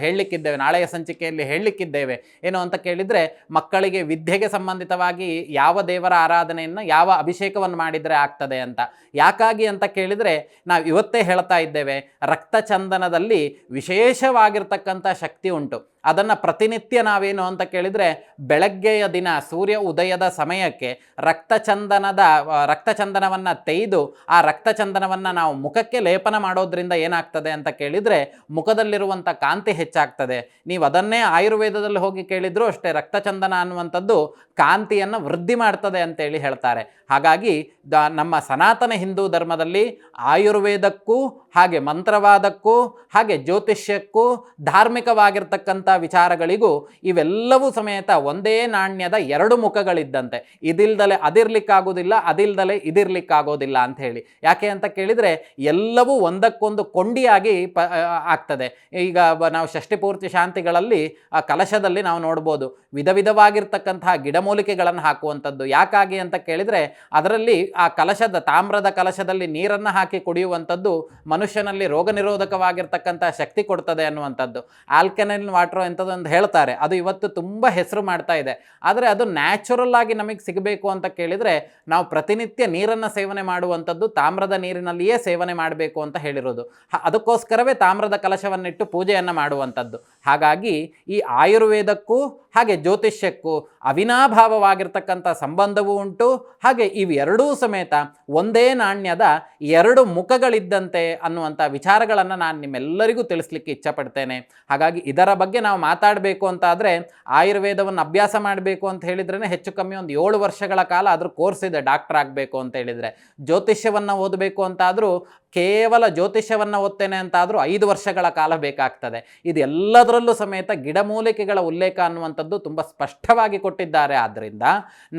ಹೇಳಲಿಕ್ಕಿದ್ದೇವೆ, ನಾಳೆಯ ಸಂಚಿಕೆಯಲ್ಲಿ ಹೇಳಲಿಕ್ಕಿದ್ದೇವೆ. ಏನು ಅಂತ ಕೇಳಿದರೆ, ಮಕ್ಕಳಿಗೆ ವಿದ್ಯೆಗೆ ಸಂಬಂಧಿತವಾಗಿ ಯಾವ ದೇವರ ಆರಾಧನೆಯನ್ನು, ಯಾವ ಅಭಿಷೇಕವನ್ನು ಮಾಡಿದರೆ ಆಗ್ತದೆ ಅಂತ. ಯಾಕಾಗಿ ಅಂತ ಕೇಳಿದರೆ, ನಾವು ಇವತ್ತೇ ಹೇಳ್ತಾ ಇದ್ದೇವೆ, ರಕ್ತ ಚಂದನದಲ್ಲಿ ವಿಶೇಷವಾಗಿರ್ತಕ್ಕಂಥ ಶಕ್ತಿ ಉಂಟು. ಅದನ್ನು ಪ್ರತಿನಿತ್ಯ ನಾವೇನು ಅಂತ ಕೇಳಿದರೆ ಬೆಳಗ್ಗೆಯ ದಿನ ಸೂರ್ಯ ಉದಯದ ಸಮಯಕ್ಕೆ ರಕ್ತಚಂದನದ ರಕ್ತಚಂದನವನ್ನು ತೆಗೆದು ಆ ರಕ್ತಚಂದನವನ್ನು ನಾವು ಮುಖಕ್ಕೆ ಲೇಪನ ಮಾಡೋದ್ರಿಂದ ಏನಾಗ್ತದೆ ಅಂತ ಕೇಳಿದರೆ ಮುಖದಲ್ಲಿರುವಂಥ ಕಾಂತಿ ಹೆಚ್ಚಾಗ್ತದೆ. ನೀವು ಅದನ್ನೇ ಆಯುರ್ವೇದದಲ್ಲಿ ಹೋಗಿ ಕೇಳಿದರೂ ಅಷ್ಟೇ ರಕ್ತಚಂದನ ಅನ್ನುವಂಥದ್ದು ಕಾಂತಿಯನ್ನು ವೃದ್ಧಿ ಮಾಡ್ತದೆ ಅಂತೇಳಿ ಹೇಳ್ತಾರೆ. ಹಾಗಾಗಿ ದ, ನಮ್ಮ ಸನಾತನ ಹಿಂದೂ ಧರ್ಮದಲ್ಲಿ ಆಯುರ್ವೇದಕ್ಕೂ ಹಾಗೆ ಮಂತ್ರವಾದಕ್ಕೂ, ಹಾಗೆ ಜ್ಯೋತಿಷ್ಯಕ್ಕೂ, ಧಾರ್ಮಿಕವಾಗಿರ್ತಕ್ಕಂಥ ವಿಚಾರಗಳಿಗೂ ಇವೆಲ್ಲವೂ ಸಮೇತ ಒಂದೇ ನಾಣ್ಯದ ಎರಡು ಮುಖಗಳಿದ್ದಂತೆ. ಇದಿಲ್ದಲೆ ಅದಿರ್ಲಿಕ್ಕಾಗೋದಿಲ್ಲ, ಅದಿಲ್ದಲೆ ಇದಿರ್ಲಿಕ್ಕಾಗೋದಿಲ್ಲ ಅಂತ ಹೇಳಿ ಯಾಕೆ ಅಂತ ಕೇಳಿದರೆ ಎಲ್ಲವೂ ಒಂದಕ್ಕೊಂದು ಕೊಂಡಿಯಾಗಿ ಪ ಆಗ್ತದೆ. ಈಗ ನಾವು ಷಷ್ಠಿಪೂರ್ತಿ ಶಾಂತಿಗಳಲ್ಲಿ, ಆ, ಕಲಶದಲ್ಲಿ ನಾವು ನೋಡ್ಬೋದು, ವಿಧ ವಿಧವಾಗಿರ್ತಕ್ಕಂತಹ ಗಿಡಮೂಲಿಕೆಗಳನ್ನು ಹಾಕುವಂಥದ್ದು. ಯಾಕಾಗಿ ಅಂತ ಕೇಳಿದರೆ, ಅದರಲ್ಲಿ ಆ ಕಲಶದ, ತಾಮ್ರದ ಕಲಶದಲ್ಲಿ ನೀರನ್ನು ಹಾಕಿ ಕುಡಿಯುವಂಥದ್ದು ಮನುಷ್ಯನಲ್ಲಿ ರೋಗ ನಿರೋಧಕವಾಗಿರ್ತಕ್ಕಂಥ ಶಕ್ತಿ ಕೊಡ್ತದೆ ಅನ್ನುವಂಥದ್ದು. ಆಲ್ಕನೈನ್ ವಾಟರ್ ಎಂಥದ್ದೊಂದು ಹೇಳ್ತಾರೆ. ಅದು ಇವತ್ತು ತುಂಬ ಹೆಸರು ಮಾಡ್ತಾ ಇದೆ. ಆದರೆ ಅದು ನ್ಯಾಚುರಲ್ ಆಗಿ ನಮಗೆ ಸಿಗಬೇಕು ಅಂತ ಕೇಳಿದರೆ ನಾವು ಪ್ರತಿನಿತ್ಯ ನೀರನ್ನು ಸೇವನೆ ಮಾಡುವಂಥದ್ದು ತಾಮ್ರದ ನೀರಿನಲ್ಲಿಯೇ ಸೇವನೆ ಮಾಡಬೇಕು ಅಂತ ಹೇಳಿರೋದು. ಅದಕ್ಕೋಸ್ಕರವೇ ತಾಮ್ರದ ಕಲಶವನ್ನಿಟ್ಟು ಪೂಜೆಯನ್ನು ಮಾಡುವಂಥದ್ದು. ಹಾಗಾಗಿ ಈ ಆಯುರ್ವೇದಕ್ಕೂ ಹಾಗೆ ಜ್ಯೋತಿಷ್ಯಕ್ಕೂ ಅವಿನಾಭಾವವಾಗಿರ್ತಕ್ಕಂಥ ಸಂಬಂಧವೂ ಉಂಟು. ಹಾಗೆ ಇವೆರಡೂ ಸಮೇತ ಒಂದೇ ನಾಣ್ಯದ ಎರಡು ಮುಖಗಳಿದ್ದಂತೆ ಅನ್ನುವಂಥ ವಿಚಾರಗಳನ್ನು ನಾನು ನಿಮ್ಮೆಲ್ಲರಿಗೂ ತಿಳಿಸ್ಲಿಕ್ಕೆ ಇಚ್ಛಪಡ್ತೇನೆ. ಹಾಗಾಗಿ ಇದರ ಬಗ್ಗೆ ನಾವು ಮಾತಾಡಬೇಕು ಅಂತಾದರೆ ಆಯುರ್ವೇದವನ್ನು ಅಭ್ಯಾಸ ಮಾಡಬೇಕು ಅಂತ ಹೇಳಿದ್ರೇ ಹೆಚ್ಚು ಕಮ್ಮಿ ಒಂದು ಏಳು ವರ್ಷಗಳ ಕಾಲ ಅದ್ರ ಕೋರ್ಸ್ ಇದೆ ಡಾಕ್ಟರ್ ಆಗಬೇಕು ಅಂತ ಹೇಳಿದರೆ. ಜ್ಯೋತಿಷ್ಯವನ್ನು ಓದಬೇಕು ಅಂತಾದರೂ ಕೇವಲ ಜ್ಯೋತಿಷ್ಯವನ್ನು ಓದ್ತೇನೆ ಅಂತಾದರೂ ಐದು ವರ್ಷಗಳ ಕಾಲ ಬೇಕಾಗ್ತದೆ. ಇದೆಲ್ಲದರಲ್ಲೂ ಸಮೇತ ಗಿಡಮೂಲಿಕೆಗಳ ಉಲ್ಲೇಖ ಅನ್ನುವಂಥದ್ದು ತುಂಬ ಸ್ಪಷ್ಟವಾಗಿ ಕೊಟ್ಟಿದ್ದಾರೆ. ಆದ್ದರಿಂದ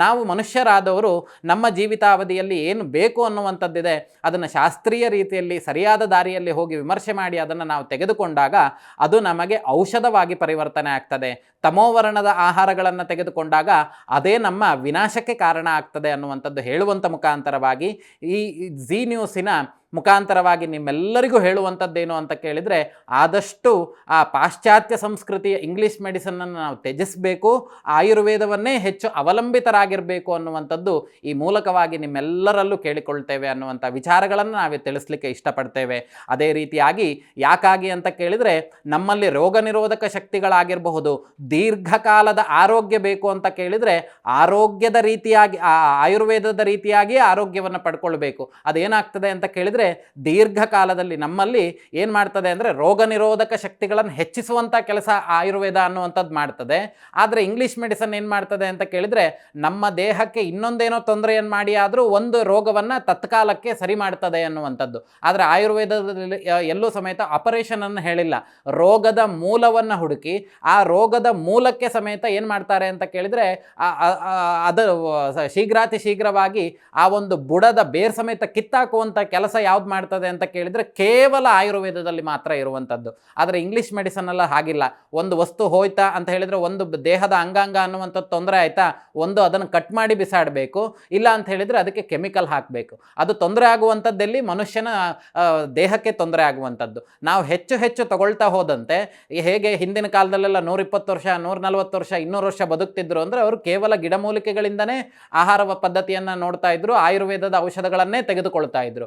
ನಾವು ಮನುಷ್ಯರಾದವರು ನಮ್ಮ ಜೀವಿತಾವಧಿಯಲ್ಲಿ ಏನು ಬೇಕು ಅನ್ನುವಂಥದ್ದಿದೆ, ಅದನ್ನು ಶಾಸ್ತ್ರೀಯ ರೀತಿಯಲ್ಲಿ ಸರಿಯಾದ ದಾರಿಯಲ್ಲಿ ಹೋಗಿ ವಿಮರ್ಶೆ ಮಾಡಿ ಅದನ್ನು ನಾವು ತೆಗೆದುಕೊಂಡಾಗ ಅದು ನಮಗೆ ಔಷಧವಾಗಿ ಪರಿವರ್ತನೆ ಆಗ್ತದೆ. ತಮೋವರ್ಣದ ಆಹಾರಗಳನ್ನು ತೆಗೆದುಕೊಂಡಾಗ ಅದೇ ನಮ್ಮ ವಿನಾಶಕ್ಕೆ ಕಾರಣ ಆಗ್ತದೆ ಅನ್ನುವಂಥದ್ದು ಹೇಳುವಂಥ ಮುಖಾಂತರವಾಗಿ ಈ ಜಿ ನ್ಯೂಸಿನ ಮುಖಾಂತರವಾಗಿ ನಿಮ್ಮೆಲ್ಲರಿಗೂ ಹೇಳುವಂಥದ್ದೇನು ಅಂತ ಕೇಳಿದರೆ ಆದಷ್ಟು ಆ ಪಾಶ್ಚಾತ್ಯ ಸಂಸ್ಕೃತಿಯ ಇಂಗ್ಲೀಷ್ ಮೆಡಿಸನನ್ನು ನಾವು ತ್ಯಜಿಸಬೇಕು, ಆಯುರ್ವೇದವನ್ನೇ ಹೆಚ್ಚು ಅವಲಂಬಿತರಾಗಿರಬೇಕು ಅನ್ನುವಂಥದ್ದು ಈ ಮೂಲಕವಾಗಿ ನಿಮ್ಮೆಲ್ಲರಲ್ಲೂ ಕೇಳಿಕೊಳ್ತೇವೆ ಅನ್ನುವಂಥ ವಿಚಾರಗಳನ್ನು ನಾವು ತಿಳಿಸ್ಲಿಕ್ಕೆ ಇಷ್ಟಪಡ್ತೇವೆ. ಅದೇ ರೀತಿಯಾಗಿ ಯಾಕಾಗಿ ಅಂತ ಕೇಳಿದರೆ ನಮ್ಮಲ್ಲಿ ರೋಗ ನಿರೋಧಕ ಶಕ್ತಿಗಳಾಗಿರಬಹುದು, ದೀರ್ಘಕಾಲದ ಆರೋಗ್ಯ ಬೇಕು ಅಂತ ಕೇಳಿದರೆ ಆರೋಗ್ಯದ ರೀತಿಯಾಗಿ ಆಯುರ್ವೇದದ ರೀತಿಯಾಗಿ ಆರೋಗ್ಯವನ್ನು ಪಡ್ಕೊಳ್ಬೇಕು. ಅದೇನಾಗ್ತದೆ ಅಂತ ಕೇಳಿದರೆ ಕೇಳಿದರೆ ದೀರ್ಘಕಾಲದಲ್ಲಿ ನಮ್ಮಲ್ಲಿ ಏನು ಮಾಡ್ತದೆ ಅಂದರೆ ರೋಗ ನಿರೋಧಕ ಶಕ್ತಿಗಳನ್ನು ಹೆಚ್ಚಿಸುವಂಥ ಕೆಲಸ ಆಯುರ್ವೇದ ಅನ್ನುವಂಥದ್ದು ಮಾಡ್ತದೆ. ಆದರೆ ಇಂಗ್ಲೀಷ್ ಮೆಡಿಸನ್ ಏನು ಮಾಡ್ತದೆ ಅಂತ ಕೇಳಿದರೆ ನಮ್ಮ ದೇಹಕ್ಕೆ ಇನ್ನೊಂದೇನೋ ತೊಂದರೆಯನ್ನು ಮಾಡಿ ಆದರೂ ಒಂದು ರೋಗವನ್ನು ತತ್ಕಾಲಕ್ಕೆ ಸರಿ ಮಾಡ್ತದೆ ಅನ್ನುವಂಥದ್ದು. ಆದರೆ ಆಯುರ್ವೇದದಲ್ಲಿ ಎಲ್ಲೂ ಸಮೇತ ಆಪರೇಷನ್ ಅನ್ನು ಹೇಳಿಲ್ಲ. ರೋಗದ ಮೂಲವನ್ನು ಹುಡುಕಿ, ಆ ರೋಗದ ಮೂಲಕ್ಕೆ ಸಮೇತ ಏನು ಮಾಡ್ತಾರೆ ಅಂತ ಕೇಳಿದರೆ ಅದು ಶೀಘ್ರಾತಿ ಶೀಘ್ರವಾಗಿ ಆ ಒಂದು ಬುಡದ ಬೇರ್ ಸಮೇತ ಕಿತ್ತಾಕುವಂಥ ಕೆಲಸ ಯಾವ್ದು ಮಾಡ್ತದೆ ಅಂತ ಕೇಳಿದರೆ ಕೇವಲ ಆಯುರ್ವೇದದಲ್ಲಿ ಮಾತ್ರ ಇರುವಂಥದ್ದು ಆದರೆ ಇಂಗ್ಲೀಷ್ ಮೆಡಿಸನ್ ಎಲ್ಲ ಹಾಗಿಲ್ಲ. ಒಂದು ವಸ್ತು ಹೋಯ್ತಾ ಅಂತ ಹೇಳಿದರೆ ಒಂದು ದೇಹದ ಅಂಗಾಂಗ ಅನ್ನುವಂಥದ್ದು ತೊಂದರೆ ಆಯ್ತಾ, ಒಂದು ಅದನ್ನು ಕಟ್ ಮಾಡಿ ಬಿಸಾಡಬೇಕು, ಇಲ್ಲ ಅಂತ ಹೇಳಿದರೆ ಅದಕ್ಕೆ ಕೆಮಿಕಲ್ ಹಾಕಬೇಕು. ಅದು ತೊಂದರೆ ಆಗುವಂಥದ್ದಲ್ಲಿ ಮನುಷ್ಯನ ದೇಹಕ್ಕೆ ತೊಂದರೆ ಆಗುವಂಥದ್ದು. ನಾವು ಹೆಚ್ಚು ಹೆಚ್ಚು ತಗೊಳ್ತಾ ಹೋದಂತೆ ಹೇಗೆ ಹಿಂದಿನ ಕಾಲದಲ್ಲೆಲ್ಲ ನೂರಿಪ್ಪತ್ತು ವರ್ಷ ನೂರ ನಲ್ವತ್ತು ವರ್ಷ, ಇನ್ನೂರು ವರ್ಷ ಬದುಕ್ತಿದ್ರು ಅಂದರೆ ಅವರು ಕೇವಲ ಗಿಡಮೂಲಿಕೆಗಳಿಂದನೇ ಆಹಾರ ಪದ್ಧತಿಯನ್ನು ನೋಡ್ತಾ ಇದ್ರು, ಆಯುರ್ವೇದದ ಔಷಧಗಳನ್ನೇ ತೆಗೆದುಕೊಳ್ತಾ ಇದ್ರು.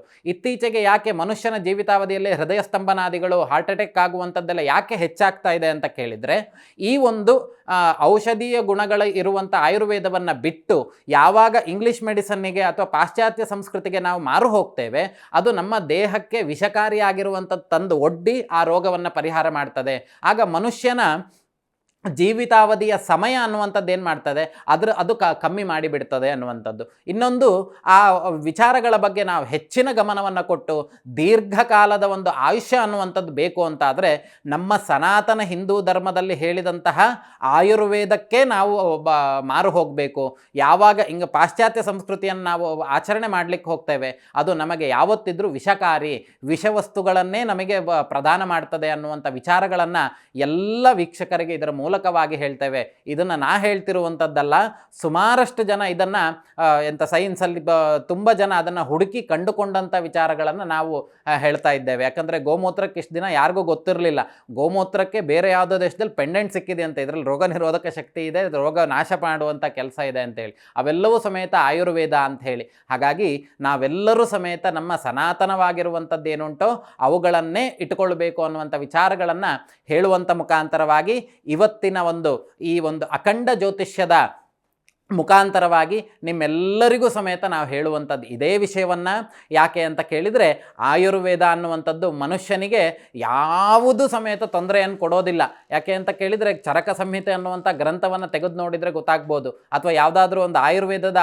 ಇತ್ತೀಚೆಗೆ ಯಾಕೆ ಮನುಷ್ಯನ ಜೀವಿತಾವಧಿಯಲ್ಲಿ ಹೃದಯ ಸ್ತಂಭನಾದಿಗಳು ಹಾರ್ಟ್ ಅಟ್ಯಾಕ್ ಆಗುವಂಥದ್ದೆಲ್ಲ ಯಾಕೆ ಹೆಚ್ಚಾಗ್ತಾ ಇದೆ ಅಂತ ಕೇಳಿದರೆ, ಈ ಒಂದು ಔಷಧೀಯ ಗುಣಗಳ ಇರುವಂಥ ಆಯುರ್ವೇದವನ್ನು ಬಿಟ್ಟು ಯಾವಾಗ ಇಂಗ್ಲೀಷ್ ಮೆಡಿಸನ್ನಿಗೆ ಅಥವಾ ಪಾಶ್ಚಾತ್ಯ ಸಂಸ್ಕೃತಿಗೆ ನಾವು ಮಾರು ಹೋಗ್ತೇವೆ, ಅದು ನಮ್ಮ ದೇಹಕ್ಕೆ ವಿಷಕಾರಿಯಾಗಿರುವಂಥದ್ದು ತಂದು ಒಡ್ಡಿ ಆ ರೋಗವನ್ನು ಪರಿಹಾರ ಮಾಡ್ತದೆ. ಆಗ ಮನುಷ್ಯನ ಜೀವಿತಾವಧಿಯ ಸಮಯ ಅನ್ನುವಂಥದ್ದು ಏನು ಮಾಡ್ತದೆ? ಅದ್ರ ಅದು ಕ, ಕಮ್ಮಿ ಮಾಡಿಬಿಡ್ತದೆ ಅನ್ನುವಂಥದ್ದು. ಇನ್ನೊಂದು ಆ ವಿಚಾರಗಳ ಬಗ್ಗೆ ನಾವು ಹೆಚ್ಚಿನ ಗಮನವನ್ನು ಕೊಟ್ಟು ದೀರ್ಘಕಾಲದ ಒಂದು ಆಯುಷ್ಯ ಅನ್ನುವಂಥದ್ದು ಬೇಕು ಅಂತಾದರೆ ನಮ್ಮ ಸನಾತನ ಹಿಂದೂ ಧರ್ಮದಲ್ಲಿ ಹೇಳಿದಂತಹ ಆಯುರ್ವೇದಕ್ಕೆ ನಾವು ಬ ಮಾರು ಹೋಗಬೇಕು. ಯಾವಾಗ ಹಿಂಗೆ ಪಾಶ್ಚಾತ್ಯ ಸಂಸ್ಕೃತಿಯನ್ನು ನಾವು ಆಚರಣೆ ಮಾಡಲಿಕ್ಕೆ ಹೋಗ್ತೇವೆ. ಅದು ನಮಗೆ ಯಾವತ್ತಿದ್ರೂ ವಿಷಕಾರಿ ವಿಷವಸ್ತುಗಳನ್ನೇ ನಮಗೆ ಪ್ರದಾನ ಮಾಡ್ತದೆ ಅನ್ನುವಂಥ ವಿಚಾರಗಳನ್ನು ಎಲ್ಲ ವೀಕ್ಷಕರಿಗೆ ಇದರ ಮೂಲಕವಾಗಿ ಹೇಳ್ತೇವೆ. ಇದನ್ನು ನಾ ಹೇಳ್ತಿರುವಂಥದ್ದಲ್ಲ ಸುಮಾರಷ್ಟು ಜನ ಇದನ್ನು ಎಂಥ ಸೈನ್ಸಲ್ಲಿ ತುಂಬ ಜನ ಅದನ್ನು ಹುಡುಕಿ ಕಂಡುಕೊಂಡಂಥ ವಿಚಾರಗಳನ್ನು ನಾವು ಹೇಳ್ತಾ ಇದ್ದೇವೆ. ಯಾಕಂದರೆ ಗೋಮೂತ್ರಕ್ಕೆ ಇಷ್ಟು ದಿನ ಯಾರಿಗೂ ಗೊತ್ತಿರಲಿಲ್ಲ. ಗೋಮೂತ್ರಕ್ಕೆ ಬೇರೆ ಯಾವುದೋ ದೇಶದಲ್ಲಿ ಪೆಂಡೆಂಟ್ ಸಿಕ್ಕಿದೆ ಅಂತ, ಇದರಲ್ಲಿ ರೋಗ ನಿರೋಧಕ ಶಕ್ತಿ ಇದೆ, ರೋಗ ನಾಶ ಮಾಡುವಂಥ ಕೆಲಸ ಇದೆ ಅಂತೇಳಿ ಅವೆಲ್ಲವೂ ಸಮೇತ ಆಯುರ್ವೇದ ಅಂತ ಹೇಳಿ. ಹಾಗಾಗಿ ನಾವೆಲ್ಲರೂ ಸಮೇತ ನಮ್ಮ ಸನಾತನವಾಗಿರುವಂಥದ್ದು ಏನುಂಟೋ ಅವುಗಳನ್ನೇ ಇಟ್ಟುಕೊಳ್ಬೇಕು ಅನ್ನುವಂಥ ವಿಚಾರಗಳನ್ನು ಹೇಳುವಂಥ ಮುಖಾಂತರವಾಗಿ ಇವತ್ತಿನ ಒಂದು ಈ ಒಂದು ಅಖಂಡ ಜ್ಯೋತಿಷ್ಯದ ಮುಖಾಂತರವಾಗಿ ನಿಮ್ಮೆಲ್ಲರಿಗೂ ಸಮೇತ ನಾವು ಹೇಳುವಂಥದ್ದು ಇದೇ ವಿಷಯವನ್ನು. ಯಾಕೆ ಅಂತ ಕೇಳಿದರೆ ಆಯುರ್ವೇದ ಅನ್ನುವಂಥದ್ದು ಮನುಷ್ಯನಿಗೆ ಯಾವುದು ಸಮೇತ ತೊಂದರೆಯನ್ನು ಕೊಡೋದಿಲ್ಲ. ಯಾಕೆ ಅಂತ ಕೇಳಿದರೆ ಚರಕ ಸಂಹಿತೆ ಅನ್ನುವಂಥ ಗ್ರಂಥವನ್ನು ತೆಗೆದು ನೋಡಿದರೆ ಗೊತ್ತಾಗ್ಬೋದು. ಅಥವಾ ಯಾವುದಾದ್ರೂ ಒಂದು ಆಯುರ್ವೇದದ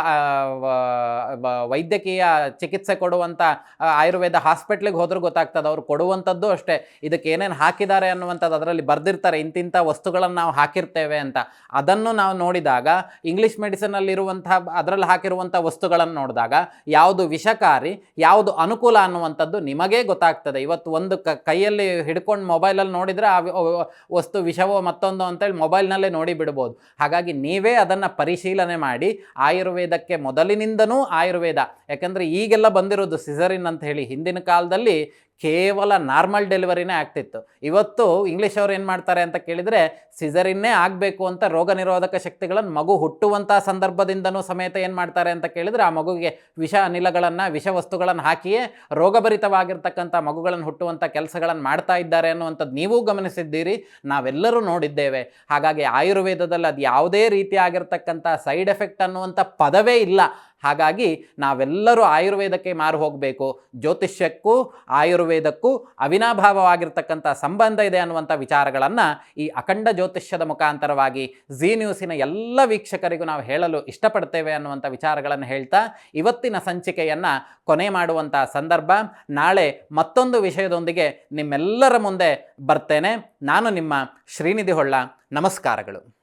ವೈದ್ಯಕೀಯ ಚಿಕಿತ್ಸೆ ಕೊಡುವಂಥ ಆಯುರ್ವೇದ ಹಾಸ್ಪಿಟ್ಲಿಗೆ ಹೋದರೂ ಗೊತ್ತಾಗ್ತದೆ. ಅವರು ಕೊಡುವಂಥದ್ದು ಅಷ್ಟೇ. ಇದಕ್ಕೆ ಏನೇನು ಹಾಕಿದ್ದಾರೆ ಅನ್ನುವಂಥದ್ದು ಅದರಲ್ಲಿ ಬರೆದಿರ್ತಾರೆ. ಇಂತಿಂಥ ವಸ್ತುಗಳನ್ನು ನಾವು ಹಾಕಿರ್ತೇವೆ ಅಂತ. ಅದನ್ನು ನಾವು ನೋಡಿದಾಗ ಇಂಗ್ಲೀಷ್ ಮೆಡಿಸಿನಲ್ಲಿರುವಂತಹ ಅದರಲ್ಲಿ ಹಾಕಿರುವಂಥ ವಸ್ತುಗಳನ್ನು ನೋಡಿದಾಗ ಯಾವುದು ವಿಷಕಾರಿ, ಯಾವುದು ಅನುಕೂಲ ಅನ್ನುವಂಥದ್ದು ನಿಮಗೇ ಗೊತ್ತಾಗ್ತದೆ. ಇವತ್ತು ಒಂದು ಕ, ಕೈಯಲ್ಲಿ ಹಿಡ್ಕೊಂಡು ಮೊಬೈಲಲ್ಲಿ ನೋಡಿದರೆ ಆ ವಸ್ತು ವಿಷವೋ ಮತ್ತೊಂದು ಅಂತೇಳಿ ಮೊಬೈಲ್ನಲ್ಲೇ ನೋಡಿ ಬಿಡ್ಬೋದು. ಹಾಗಾಗಿ ನೀವೇ ಅದನ್ನು ಪರಿಶೀಲನೆ ಮಾಡಿ, ಆಯುರ್ವೇದಕ್ಕೆ ಮೊದಲಿನಿಂದನೂ ಆಯುರ್ವೇದ, ಯಾಕೆಂದರೆ ಈಗೆಲ್ಲ ಬಂದಿರೋದು ಸಿಸರಿನ್ ಅಂತ ಹೇಳಿ ಹಿಂದಿನ ಕಾಲದಲ್ಲಿ ಕೇವಲ ನಾರ್ಮಲ್ ಡೆಲಿವರಿನೇ ಆಗ್ತಿತ್ತು. ಇವತ್ತು ಇಂಗ್ಲೀಷ್ ಅವ್ರು ಏನು ಮಾಡ್ತಾರೆ ಅಂತ ಕೇಳಿದರೆ, ಸಿಸರಿನ್ನೇ ಆಗಬೇಕು ಅಂತ ರೋಗ ನಿರೋಧಕ ಶಕ್ತಿಗಳನ್ನು ಮಗು ಹುಟ್ಟುವಂಥ ಸಂದರ್ಭದಿಂದನೂ ಸಮೇತ ಏನು ಮಾಡ್ತಾರೆ ಅಂತ ಕೇಳಿದರೆ, ಆ ಮಗುಗೆ ವಿಷ ಅನಿಲಗಳನ್ನು, ವಿಷ ವಸ್ತುಗಳನ್ನು ಹಾಕಿಯೇ ರೋಗಭರಿತವಾಗಿರ್ತಕ್ಕಂಥ ಮಗುಗಳನ್ನು ಹುಟ್ಟುವಂಥ ಕೆಲಸಗಳನ್ನು ಮಾಡ್ತಾ ಇದ್ದಾರೆ ಅನ್ನುವಂಥದ್ದು ನೀವೂ ಗಮನಿಸಿದ್ದೀರಿ, ನಾವೆಲ್ಲರೂ ನೋಡಿದ್ದೇವೆ. ಹಾಗಾಗಿ ಆಯುರ್ವೇದದಲ್ಲಿ ಅದು ಯಾವುದೇ ರೀತಿಯಾಗಿರ್ತಕ್ಕಂಥ ಸೈಡ್ ಎಫೆಕ್ಟ್ ಅನ್ನುವಂಥ ಪದವೇ ಇಲ್ಲ. ಹಾಗಾಗಿ ನಾವೆಲ್ಲರೂ ಆಯುರ್ವೇದಕ್ಕೆ ಮಾರು ಹೋಗಬೇಕು. ಜ್ಯೋತಿಷ್ಯಕ್ಕೂ, ಆಯುರ್ವೇದಕ್ಕೂ ಅವಿನಾಭಾವವಾಗಿರ್ತಕ್ಕಂಥ ಸಂಬಂಧ ಇದೆ ಅನ್ನುವಂಥ ವಿಚಾರಗಳನ್ನು ಈ ಅಖಂಡ ಜ್ಯೋತಿಷ್ಯದ ಮುಖಾಂತರವಾಗಿ ಝೀ ನ್ಯೂಸಿನ ಎಲ್ಲ ವೀಕ್ಷಕರಿಗೂ ನಾವು ಹೇಳಲು ಇಷ್ಟಪಡ್ತೇವೆ ಅನ್ನುವಂಥ ವಿಚಾರಗಳನ್ನು ಹೇಳ್ತಾ ಇವತ್ತಿನ ಸಂಚಿಕೆಯನ್ನು ಕೊನೆ ಮಾಡುವಂಥ ಸಂದರ್ಭ. ನಾಳೆ ಮತ್ತೊಂದು ವಿಷಯದೊಂದಿಗೆ ನಿಮ್ಮೆಲ್ಲರ ಮುಂದೆ ಬರ್ತೇನೆ. ನಾನು ನಿಮ್ಮ ಶ್ರೀನಿಧಿ ಹೊಳ್ಳ. ನಮಸ್ಕಾರಗಳು.